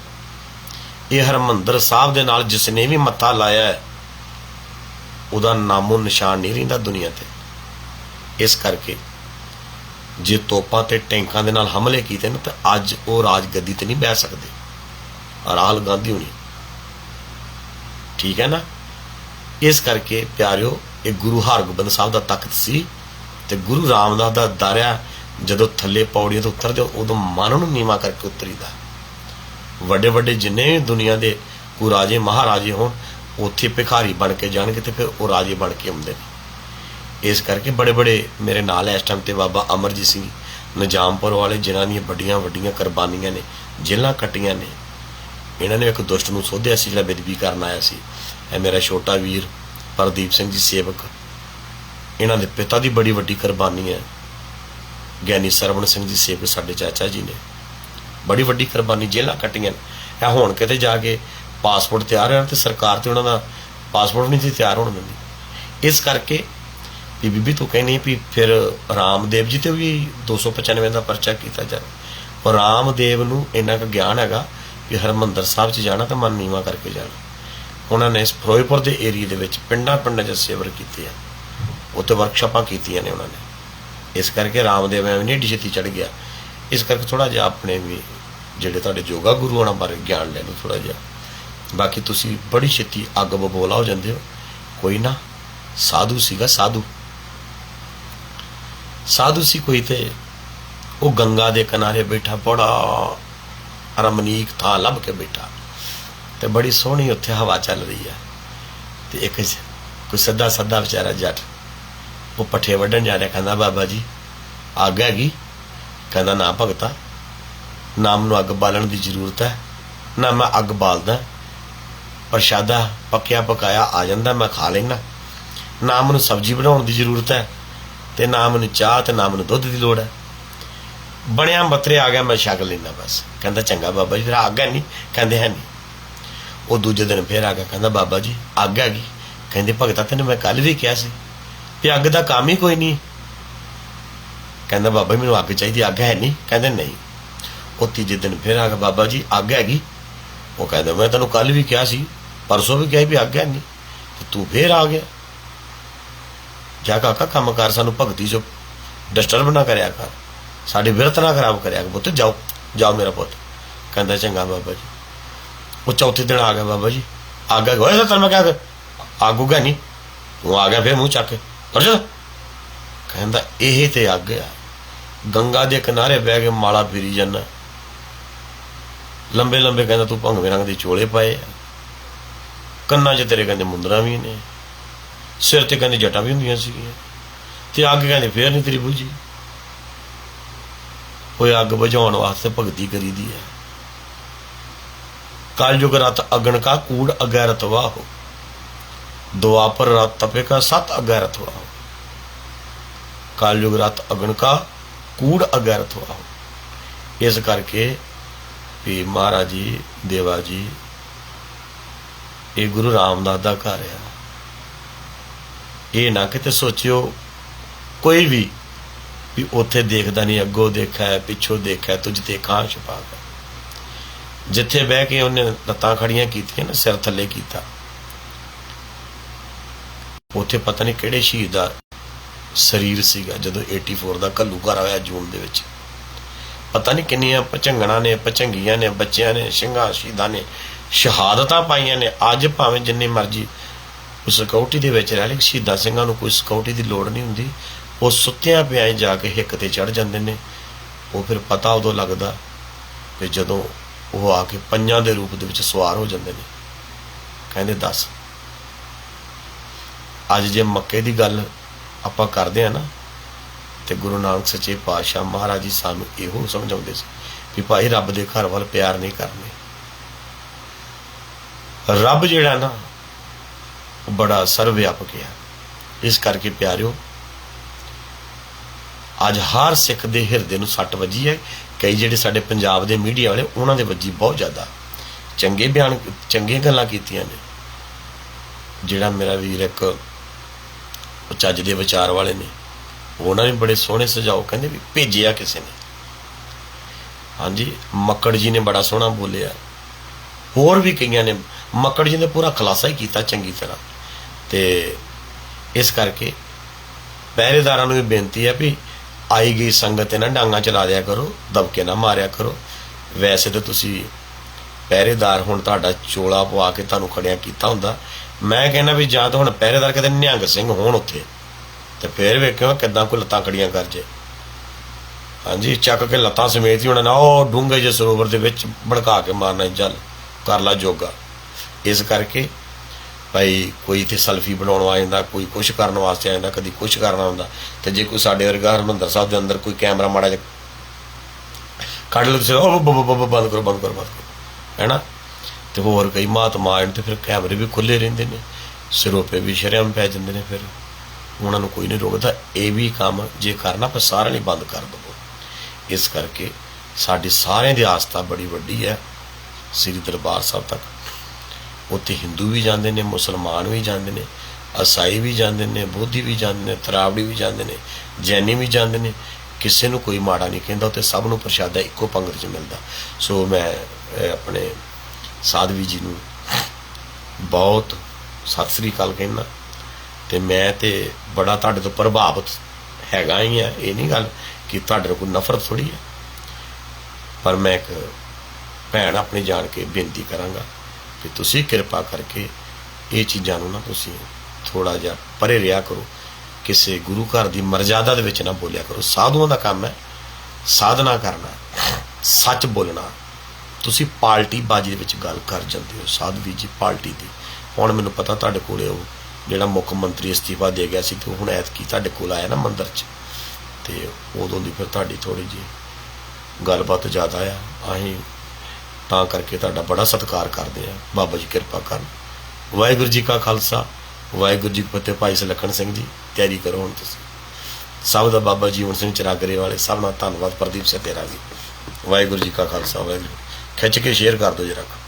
ਇਹ ਹਰਮੰਦਰ ਸਾਹਿਬ ਦੇ ਨਾਲ ਜਿਸ ਨੇ ਵੀ ਮੱਥਾ ਲਾਇਆ ਉਹਦਾ ਨਾਮੋ ਨਿਸ਼ਾਨ ਨਹੀਂ ਰਹਿੰਦਾ ਦੁਨੀਆ ਤੇ। ਇਸ ਕਰਕੇ ਜੇ ਤੋਪਾਂ ਤੇ ਟੈਂਕਾਂ ਦੇ ਨਾਲ ਹਮਲੇ ਕੀਤੇ ਨੇ, ਤਾਂ ਅੱਜ ਉਹ ਰਾਜ ਗੱਦੀ ਤੇ ਨਹੀਂ ਬਹਿ ਸਕਦੇ। ਰਾਹੁਲ ਗਾਂਧੀ ਹੋਣੀ। ਠੀਕ ਹੈ ਨਾ? ਇਸ ਕਰਕੇ ਪਿਆਰਿਓ, ਇਹ ਗੁਰੂ ਹਰਗੋਬਿੰਦ ਸਾਹਿਬ ਦਾ ਤਖਤ ਸੀ ਤੇ ਗੁਰੂ ਰਾਮਦਾਸ ਦਾ ਦਰਿਆ ਜਦੋਂ ਥੱਲੇ ਪੌੜੀਆਂ ਤੋਂ ਉਤਰਦੇ ਉਦੋਂ ਮਨ ਨੂੰ ਨੀਵਾ ਕਰਕੇ ਉਤਰੀਦਾ। ਵੱਡੇ ਵੱਡੇ ਜਿੰਨੇ ਵੀ ਦੁਨੀਆ ਦੇ ਕੋ ਰਾਜੇ ਮਹਾਰਾਜੇ ਹੋਣ, ਉੱਥੇ ਭਿਖਾਰੀ ਬਣ ਕੇ ਜਾਣਗੇ ਤੇ ਫਿਰ ਉਹ ਰਾਜੇ ਬਣ ਕੇ ਆਉਂਦੇ ਨੇ। ਇਸ ਕਰਕੇ ਬੜੇ ਬੜੇ ਮੇਰੇ ਨਾਲ ਇਸ ਟਾਈਮ ਤੇ ਬਾਬਾ ਅਮਰਜੀਤ ਸਿੰਘ ਨਿਜਾਮਪੁਰ ਵਾਲੇ, ਜਿਨ੍ਹਾਂ ਦੀਆਂ ਵੱਡੀਆਂ ਵੱਡੀਆਂ ਕੁਰਬਾਨੀਆਂ ਨੇ ਜੇਲਾਂ ਕੱਟੀਆਂ ਨੇ। ਇਹਨਾਂ ਨੇ ਇੱਕ ਦੁਸ਼ਟ ਨੂੰ ਸੋਧਿਆ ਸੀ, ਜਿਹੜਾ ਬੇਦਬੀ ਕਰਨ ਆਇਆ ਸੀ। ਇਹ ਮੇਰਾ ਛੋਟਾ ਵੀਰ ਪ੍ਰਦੀਪ ਸਿੰਘ ਜੀ ਸੇਵਕ। ਇਹਨਾਂ ਦੇ ਪਿਤਾ ਦੀ ਬੜੀ ਵੱਡੀ ਕੁਰਬਾਨੀ ਹੈ। ਗਿਆਨੀ ਸਰਵਣ ਸਿੰਘ ਜੀ ਸੇਵਕ ਸਾਡੇ ਚਾਚਾ ਜੀ ਨੇ। ਬੜੀ ਵੱਡੀ ਕੁਰਬਾਨੀ ਜੇਲਾਂ ਕੱਟੀਆਂ ਇਹ ਹੁਣ ਕਿਤੇ ਜਾ ਕੇ ਪਾਸਪੋਰਟ ਤਿਆਰ ਹੈ ਤੇ ਸਰਕਾਰ ਤੇ ਉਹਨਾਂ ਦਾ ਪਾਸਪੋਰਟ ਨਹੀਂ ਸੀ ਤਿਆਰ ਹੋਣ ਦਿੰਦੀ। ਇਸ ਕਰਕੇ ਵੀ ਬੀਬੀ ਤੂੰ ਕਹਿੰਦੀ ਵੀ ਫਿਰ ਰਾਮਦੇਵ ਜੀ ਤੇ ਵੀ 295 ਦਾ ਪਰਚਾ ਕੀਤਾ ਜਾਵੇ। ਪਰ ਰਾਮਦੇਵ ਨੂੰ ਇੰਨਾ ਕੁ ਗਿਆਨ ਹੈਗਾ ਕਿ ਹਰਮੰਦਰ ਸਾਹਿਬ 'ਚ ਜਾਣਾ ਤਾਂ ਮਨ ਨੀਵਾ ਕਰਕੇ ਜਾਣਾ। ਉਹਨਾਂ ਨੇ ਇਸ ਫਿਰੋਜ਼ਪੁਰ ਦੇ ਏਰੀਆ ਦੇ ਵਿੱਚ ਪਿੰਡਾਂ ਪਿੰਡਾਂ 'ਚ ਸੇਵਰ ਕੀਤੇ ਆ। ਉੱਥੇ ਵਰਕਸ਼ਾਪਾਂ ਕੀਤੀਆਂ ਨੇ ਉਹਨਾਂ ਨੇ। ਇਸ ਕਰਕੇ ਰਾਮਦੇਵ ਐਵੇਂ ਨਹੀਂ ਛੇਤੀ ਚੜ ਗਿਆ। ਇਸ ਕਰਕੇ ਥੋੜਾ ਜਿਹਾ ਆਪਣੇ ਵੀ ਜਿਹੜੇ ਤੁਹਾਡੇ ਯੋਗਾ ਗੁਰੂ ਉਹਨਾਂ ਬਾਰੇ ਗਿਆਨ ਲੈ ਲਓ ਥੋੜਾ ਜਿਹਾ। ਬਾਕੀ ਤੁਸੀਂ ਬੜੀ ਛੇਤੀ ਅੱਗ ਬਬੋਲਾ ਹੋ ਜਾਂਦੇ ਹੋ। ਕੋਈ ਨਾ, ਸਾਧੂ ਸੀਗਾ ਸਾਧੂ। ਸਾਧੂ ਸੀ ਕੋਈ ਤੇ ਉਹ ਗੰਗਾ ਦੇ ਕਿਨਾਰੇ ਬੈਠਾ, ਬੜਾ ਰਮਨੀਕ ਥਾਂ ਲੱਭ ਕੇ ਬੈਠਾ। ਤੇ ਬੜੀ ਸੋਹਣੀ ਉੱਥੇ ਹਵਾ ਚੱਲ ਰਹੀ ਹੈ। ਤੇ ਇੱਕ ਕੋਈ ਸੱਦਾ ਸੱਦਾ ਵਿਚਾਰਾ ਜੱਟ ਉਹ ਪੱਠੇ ਵੱਢਣ ਜਾ ਰਿਹਾ, ਕਹਿੰਦਾ, ਬਾਬਾ ਜੀ, ਅੱਗ ਹੈਗੀ। ਕਹਿੰਦਾ, ਨਾ ਭਗਤਾ ਨਾਮ ਨੂੰ ਅੱਗ ਬਾਲਣ ਦੀ ਜ਼ਰੂਰਤ ਹੈ, ਨਾ ਮੈਂ ਅੱਗ ਬਾਲਦਾ। ਪ੍ਰਸ਼ਾਦਾ ਪੱਕਿਆ ਪਕਾਇਆ ਆ ਜਾਂਦਾ, ਮੈਂ ਖਾ ਲੈਣਾ ਨਾ ਮੈਨੂੰ ਸਬਜ਼ੀ ਬਣਾਉਣ ਦੀ ਜ਼ਰੂਰਤ ਹੈ ਤੇ ਨਾ ਮੈਨੂੰ ਚਾਹ ਤੇ ਨਾ ਮੈਨੂੰ ਦੁੱਧ ਦੀ ਲੋੜ ਹੈ। ਬਣਿਆ ਮਤਰੇ ਆ ਗਿਆ, ਮੈਂ ਛਕ ਲੈਣਾ ਬਸ। ਕਹਿੰਦਾ, ਚੰਗਾ ਬਾਬਾ ਜੀ, ਫਿਰ ਅੱਗ ਹੈ ਨਹੀਂ ਕਹਿੰਦੇ, ਹੈ ਨਹੀਂ ਉਹ ਦੂਜੇ ਦਿਨ ਫੇਰ ਆ ਗਿਆ, ਕਹਿੰਦਾ, ਬਾਬਾ ਜੀ, ਅੱਗ ਹੈਗੀ। ਕਹਿੰਦੇ, ਭਗਤਾ, ਤੈਨੂੰ ਮੈਂ ਕੱਲ ਵੀ ਕਿਹਾ ਸੀ। ਵੀ ਅੱਗ ਦਾ ਕੰਮ ਹੀ ਕੋਈ ਨਹੀਂ। ਕਹਿੰਦਾ, ਬਾਬਾ ਜੀ, ਮੈਨੂੰ ਅੱਗ ਚਾਹੀਦੀ, ਅੱਗ ਹੈ ਨਹੀਂ। ਕਹਿੰਦੇ, ਨਹੀਂ। ਉਹ ਤੀਜੇ ਦਿਨ ਫਿਰ ਆ ਗਿਆ ਬਾਬਾ ਜੀ, ਅੱਗ ਹੈਗੀ। ਉਹ ਕਹਿੰਦਾ, ਮੈਂ ਤੈਨੂੰ ਕੱਲ ਵੀ ਕਿਹਾ ਸੀ, ਪਰਸੋਂ ਵੀ ਕਿਹਾ ਵੀ ਅੱਗ ਹੈ ਨਹੀਂ। ਤੇ ਤੂੰ ਫੇਰ ਆ ਗਿਆ। ਜਾ ਕਾਕਾ ਕੰਮ ਕਰ, ਸਾਨੂੰ ਭਗਤੀ ਚੋਂ ਡਿਸਟਰਬ ਨਾ ਕਰਿਆ ਕਰ। ਸਾਡੀ ਵਿਰਤ ਨਾ ਖਰਾਬ ਕਰਿਆ ਕਰ। ਪੁੱਤ, ਜਾਓ ਜਾਓ ਮੇਰਾ ਪੁੱਤ। ਕਹਿੰਦਾ, ਚੰਗਾ ਬਾਬਾ ਜੀ। ਉਹ ਚੌਥੇ ਦਿਨ ਆ ਗਿਆ ਬਾਬਾ ਜੀ। ਆ ਗਿਆ ਹੋਇਆ ਤਾਂ ਮੈਂ ਕਿਹਾ ਆਗੂਗਾ ਨਹੀਂ। ਉਹ ਆ ਗਿਆ, ਫੇਰ ਮੂੰਹ ਚੱਕ। ਕੇ ਕਹਿੰਦਾ, ਇਹ ਤੇ ਅੱਗ ਆ। ਗੰਗਾ ਦੇ ਕਿਨਾਰੇ ਬਹਿ ਕੇ ਮਾਲਾ ਫੇਰੀ ਜਾਂਦਾ। ਲੰਬੇ ਲੰਬੇ ਕਹਿੰਦਾ, ਤੂੰ ਭੰਗਵੇਂ ਰੰਗ ਦੇ ਚੋਲੇ ਪਾਏ ਆ। ਕੰਨਾਂ 'ਚ ਤੇਰੇ ਕਹਿੰਦੇ ਮੁੰਦਰਾ ਵੀ ਨੇ। ਸਿਰ ਤੇ ਕਹਿੰਦੇ ਜਟਾਂ ਵੀ ਹੁੰਦੀਆਂ ਸੀਗੀਆਂ। ਤੇ ਅੱਗ ਕਹਿੰਦੇ, ਫੇਰ ਨਹੀਂ ਤੇਰੀ ਬੁਝੀ? ਕੋਈ ਅੱਗ ਬੁਝਾਉਣ ਵਾਸਤੇ ਭਗਤੀ ਕਰੀਦੀ ਹੈ ਕਲਯੁਗ ਰਤ ਅਗਨ ਕਾ ਕੂੜ ਅਗੈਰਤ ਵਾਹੋ ਦੁਆਪਰ ਰਤ ਤਪੇ ਕਾ ਸਤ ਅਗੈਰਤ ਵਾਹੋ ਕਲਯੁਗ ਰਤ ਅਗਨ ਕਾ ਕੂੜ ਅਗਰਤ ਵਾਹੋ ਇਸ ਕਰਕੇ ਵੀ ਮਹਾਰਾਜ ਜੀ ਦੇਵਾ ਜੀ ਇਹ ਗੁਰੂ ਰਾਮਦਾਸ ਦਾ ਘਰ ਆ। ਇਹ ਨਾ ਕਿਤੇ ਸੋਚਿਓ ਕੋਈ ਵੀ ਵੀ ਉੱਥੇ ਦੇਖਦਾ ਨਹੀਂ ਅੱਗੋਂ ਦੇਖਿਆ ਹੈ, ਪਿੱਛੋਂ ਦੇਖਿਆ ਤੁਝ ਤੇ ਕਾਂ ਛੁਪਾ ਕੇ ਜਿੱਥੇ ਬਹਿ ਕੇ ਉਹਨੇ ਲੱਤਾਂ ਖੜੀਆਂ ਕੀਤੀਆਂ ਨਾ ਸਿਰ ਥੱਲੇ ਕੀਤਾ। ਉੱਥੇ ਪਤਾ ਨਹੀਂ ਕਿਹੜੇ ਸ਼ਹੀਦ ਦਾ ਸਰੀਰ ਸੀਗਾ, ਜਦੋਂ 84 ਦਾ ਕੱਲੂ ਘਰ ਆਇਆ ਜੂਨ ਦੇ ਵਿੱਚ। ਪਤਾ ਨਹੀਂ ਕਿੰਨੀਆਂ ਪਚੰਗਣਾ ਨੇ ਪਚੰਗੀਆਂ ਨੇ, ਬੱਚਿਆਂ ਨੇ, ਸਿੰਘਾਂ, ਸ਼ਹੀਦਾਂ ਨੇ, ਸ਼ਹਾਦਤਾਂ ਪਾਈਆਂ ਨੇ। ਅੱਜ ਭਾਵੇਂ ਜਿੰਨੀ ਮਰਜ਼ੀ ਉਸ ਸਿਕਿਉਰਿਟੀ ਦੇ ਵਿੱਚ ਰਹਿ ਲੈ ਸ਼ਹੀਦਾਂ ਸਿੰਘਾਂ ਨੂੰ ਕੋਈ ਸਿਕਿਉਰਿਟੀ ਦੀ ਲੋੜ ਨਹੀਂ ਹੁੰਦੀ। ਉਹ ਸੁੱਤਿਆਂ ਪਿਆਏ ਜਾ ਕੇ ਹਿੱਕ ਤੇ ਚੜ ਜਾਂਦੇ ਨੇ। ਉਹ ਫਿਰ ਪਤਾ ਉਦੋਂ ਲੱਗਦਾ ਕਿ ਜਦੋਂ ਉਹ ਆ ਕੇ ਪੰਜਾਂ ਦੇ ਰੂਪ ਦੇ ਵਿੱਚ ਸਵਾਰ ਹੋ ਜਾਂਦੇ ਨੇ। ਕਹਿੰਦੇ, ਦੱਸ ਅੱਜ ਜੇ ਮੱਕੇ ਦੀ ਗੱਲ ਆਪਾਂ ਕਰਦੇ ਆ ਨਾ, ਤੇ ਗੁਰੂ ਨਾਨਕ ਸੱਚੇ ਪਾਤਸ਼ਾਹ ਮਹਾਰਾਜ ਜੀ ਸਾਨੂੰ ਇਹੋ ਸਮਝਾਉਂਦੇ ਸੀ ਵੀ ਭਾਈ ਰੱਬ ਦੇ ਘਰ ਵੱਲ ਪਿਆਰ ਨਹੀਂ ਕਰਨੇ। ਰੱਬ ਜਿਹੜਾ ਨਾ, ਉਹ ਬੜਾ ਸਰਵ-ਵਿਆਪਕ ਹੈ। ਇਸ ਕਰਕੇ ਪਿਆਰਿਓ, ਅੱਜ ਹਰ ਸਿੱਖ ਦੇ ਹਿਰਦੇ ਨੂੰ ਸੱਟ ਵੱਜੀ ਹੈ। ਕਈ ਜਿਹੜੇ ਸਾਡੇ ਪੰਜਾਬ ਦੇ ਮੀਡੀਆ ਵਾਲੇ, ਉਹਨਾਂ ਦੇ ਵੱਜੀ ਬਹੁਤ ਜ਼ਿਆਦਾ। ਚੰਗੇ ਬਿਆਨ, ਚੰਗੀਆਂ ਗੱਲਾਂ ਕੀਤੀਆਂ ਨੇ। ਜਿਹੜਾ ਮੇਰਾ ਵੀਰ ਇੱਕ ਉਹ ਚੱਜ ਦੇ ਵਿਚਾਰ ਵਾਲੇ ਨੇ। ਉਹਨਾਂ ਨੇ ਬੜੇ ਸੋਹਣੇ ਸੁਝਾਓ ਕਹਿੰਦੇ ਵੀ ਭੇਜਿਆ ਕਿਸੇ ਨੇ। ਹਾਂਜੀ, ਮੱਕੜ ਜੀ ਨੇ ਬੜਾ ਸੋਹਣਾ ਬੋਲਿਆ। ਹੋਰ ਵੀ ਕਈਆਂ ਨੇ, ਮੱਕੜ ਜੀ ਨੇ ਪੂਰਾ ਖੁਲਾਸਾ ਹੀ ਕੀਤਾ ਚੰਗੀ ਤਰ੍ਹਾਂ। ਤੇ ਇਸ ਕਰਕੇ ਪਹਿਰੇਦਾਰਾਂ ਨੂੰ ਵੀ ਬੇਨਤੀ ਹੈ ਵੀ ਆਈ ਗਈ ਸੰਗਤ ਤੇ ਨਾ ਡਾਂਗਾ ਚਲਾ ਦਿਆ ਕਰੋ, ਦਬਕੇ ਨਾ ਮਾਰਿਆ ਕਰੋ। ਵੈਸੇ ਤਾਂ ਤੁਸੀਂ ਪਹਿਰੇਦਾਰ ਹੁਣ ਤੁਹਾਡਾ ਚੋਲਾ ਪਵਾ ਕੇ ਤੁਹਾਨੂੰ ਖੜਿਆ ਕੀਤਾ ਹੁੰਦਾ। ਮੈਂ ਕਹਿੰਦਾ ਵੀ ਜਾਂ ਤਾਂ ਹੁਣ ਪਹਿਰੇਦਾਰ ਕਿਤੇ ਨਿਹੰਗ ਸਿੰਘ ਹੋਣ ਉੱਥੇ, ਤੇ ਫੇਰ ਵੇਖਿਓ ਕਿੱਦਾਂ ਕੋਈ ਲੱਤਾਂ ਖੜੀਆਂ ਕਰ ਜੇ। ਹਾਂਜੀ, ਚੱਕ ਕੇ ਲੱਤਾਂ ਸਮੇਤ ਹੀ ਉਹਨਾਂ ਨਾ ਉਹ ਡੂੰਘੇ ਜਿਹੇ ਸਰੋਵਰ ਦੇ ਵਿੱਚ ਭੜਕਾ ਕੇ ਮਾਰਨਾ ਚੱਲ ਕਰ ਲਾ ਜੋਗਾ। ਇਸ ਕਰਕੇ ਭਾਈ ਕੋਈ ਇੱਥੇ ਸੈਲਫੀ ਬਣਾਉਣ ਆ ਜਾਂਦਾ, ਕੋਈ ਕੁਝ ਕਰਨ ਵਾਸਤੇ ਆ ਜਾਂਦਾ, ਕਦੀ ਕੁਝ ਕਰਨਾ ਹੁੰਦਾ, ਤੇ ਜੇ ਕੋਈ ਸਾਡੇ ਵਰਗਾ ਹਰਮੰਦਰ ਸਾਹਿਬ ਦੇ ਅੰਦਰ ਕੋਈ ਕੈਮਰਾ ਮਾੜਾ ਜਿਹਾ ਕੱਢ ਲਓ ਤੁਸੀਂ ਉਹ ਬੰਦ ਕਰੋ ਬੰਦ ਕਰੋ ਬੰਦ ਕਰੋ ਹੈਨਾ ਤੇ ਹੋਰ ਕਈ ਮਹਾਤਮਾ ਆਣ ਤੇ ਫਿਰ ਕੈਮਰੇ ਵੀ ਖੁੱਲੇ ਰਹਿੰਦੇ ਨੇ, ਸਿਰੋਪੇ ਵੀ ਸ਼ਰਮ ਪੈ ਜਾਂਦੇ ਨੇ ਫਿਰ। ਉਹਨਾਂ ਨੂੰ ਕੋਈ ਨਹੀਂ ਰੋਕਦਾ, ਇਹ ਵੀ ਕੰਮ ਜੇ ਕਰਨਾ ਪਰ ਸਾਰਿਆਂ ਲਈ ਬੰਦ ਕਰ ਦਵੋ। ਇਸ ਕਰਕੇ ਸਾਡੀ ਸਾਰਿਆਂ ਦੀ ਆਸਥਾ ਬੜੀ ਵੱਡੀ ਹੈ, ਸ੍ਰੀ ਦਰਬਾਰ ਸਾਹਿਬ ਤੱਕ। ਉੱਥੇ ਹਿੰਦੂ ਵੀ ਜਾਂਦੇ ਨੇ, ਮੁਸਲਮਾਨ ਵੀ ਜਾਂਦੇ ਨੇ ਅਸਾਈ ਵੀ ਜਾਂਦੇ ਨੇ, ਬੋਧੀ ਵੀ ਜਾਂਦੇ ਨੇ, ਤਰਾਵੜੀ ਵੀ ਜਾਂਦੇ ਨੇ, ਜੈਨੀ ਵੀ ਜਾਂਦੇ ਨੇ। ਕਿਸੇ ਨੂੰ ਕੋਈ ਮਾੜਾ ਨਹੀਂ ਕਹਿੰਦਾ, ਉੱਥੇ ਸਭ ਨੂੰ ਪ੍ਰਸ਼ਾਦਾ ਇੱਕੋ ਪੰਗਤ 'ਚ ਮਿਲਦਾ। ਸੋ ਮੈਂ ਆਪਣੇ ਸਾਧਵੀ ਜੀ ਨੂੰ ਬਹੁਤ ਸਤਿ ਸ੍ਰੀ ਅਕਾਲ ਕਹਿਣਾ। ਤੇ ਮੈਂ ਤੇ ਬੜਾ ਤੁਹਾਡੇ ਤੋਂ ਪ੍ਰਭਾਵਿਤ ਹੈਗਾ ਹੀ ਆ, ਇਹ ਨਹੀਂ ਗੱਲ ਕਿ ਤੁਹਾਡੇ ਨਾਲ ਕੋਈ ਨਫ਼ਰਤ ਥੋੜੀ ਹੈ ਪਰ ਮੈਂ ਇੱਕ ਭੈਣ ਆਪਣੀ ਜਾਣ ਕੇ ਬੇਨਤੀ ਕਰਾਂਗਾ ਕਿ ਤੁਸੀਂ ਕਿਰਪਾ ਕਰਕੇ ਇਹ ਚੀਜ਼ਾਂ ਨੂੰ ਨਾ ਤੁਸੀਂ ਥੋੜਾ ਜਿਹਾ ਪਰੇ ਰਿਹਾ ਕਰੋ। ਕਿਸੇ ਗੁਰੂ ਘਰ ਦੀ ਮਰਜ਼ਾਦਾ ਦੇ ਵਿੱਚ ਨਾ ਬੋਲਿਆ ਕਰੋ। ਸਾਧੂਆਂ ਦਾ ਕੰਮ ਹੈ, ਸਾਧਨਾ ਕਰਨਾ, ਸੱਚ ਬੋਲਣਾ। ਤੁਸੀਂ ਪਾਰਟੀ ਬਾਜੀ ਦੇ ਵਿੱਚ ਗੱਲ ਕਰ ਜਾਂਦੇ ਹੋ ਸਾਧਵੀ ਜੀ ਪਾਰਟੀ ਦੀ। ਹੁਣ ਮੈਨੂੰ ਪਤਾ ਤੁਹਾਡੇ ਕੋਲੇ ਉਹ ਜਿਹੜਾ ਮੁੱਖ ਮੰਤਰੀ ਅਸਤੀਫਾ ਦੇ ਗਿਆ ਸੀ ਤੇ ਹੁਣ ਐਤਕੀ ਤੁਹਾਡੇ ਕੋਲ ਆਇਆ ਨਾ ਮੰਦਰ 'ਚ। ਤੇ ਉਦੋਂ ਦੀ ਫਿਰ ਤੁਹਾਡੀ ਥੋੜੀ ਜੀ ਗੱਲਬਾਤ ਜ਼ਿਆਦਾ ਆ। ਅਸੀਂ ਤਾਂ ਕਰਕੇ ਤੁਹਾਡਾ ਬੜਾ ਸਤਿਕਾਰ ਕਰਦੇ ਆ। ਬਾਬਾ ਜੀ ਕਿਰਪਾ ਕਰਨ। ਵਾਹਿਗੁਰੂ ਜੀ ਕਾ ਖਾਲਸਾ। ਵਾਹਿਗੁਰੂ ਜੀ ਕੀ ਫਤਿਹ ਭਾਈ ਸੁਲੱਖਣ ਸਿੰਘ ਜੀ, ਤਿਆਰੀ ਕਰੋ ਹੁਣ ਤੁਸੀਂ। ਸਭ ਦਾ ਬਾਬਾ ਜੀਵਨ ਸਿੰਘ ਚਰਾਗਰੇ ਵਾਲੇ, ਸਭ ਨਾਲ ਧੰਨਵਾਦ ਪ੍ਰਦੀਪ ਸਿੰਘ ਜੀ। ਵਾਹਿਗੁਰੂ ਜੀ ਕਾ ਖਾਲਸਾ, ਵਾਹਿਗੁਰੂ ਖਿੱਚ ਕੇ ਸ਼ੇਅਰ ਕਰ ਦਿਓ ਜਰਾ।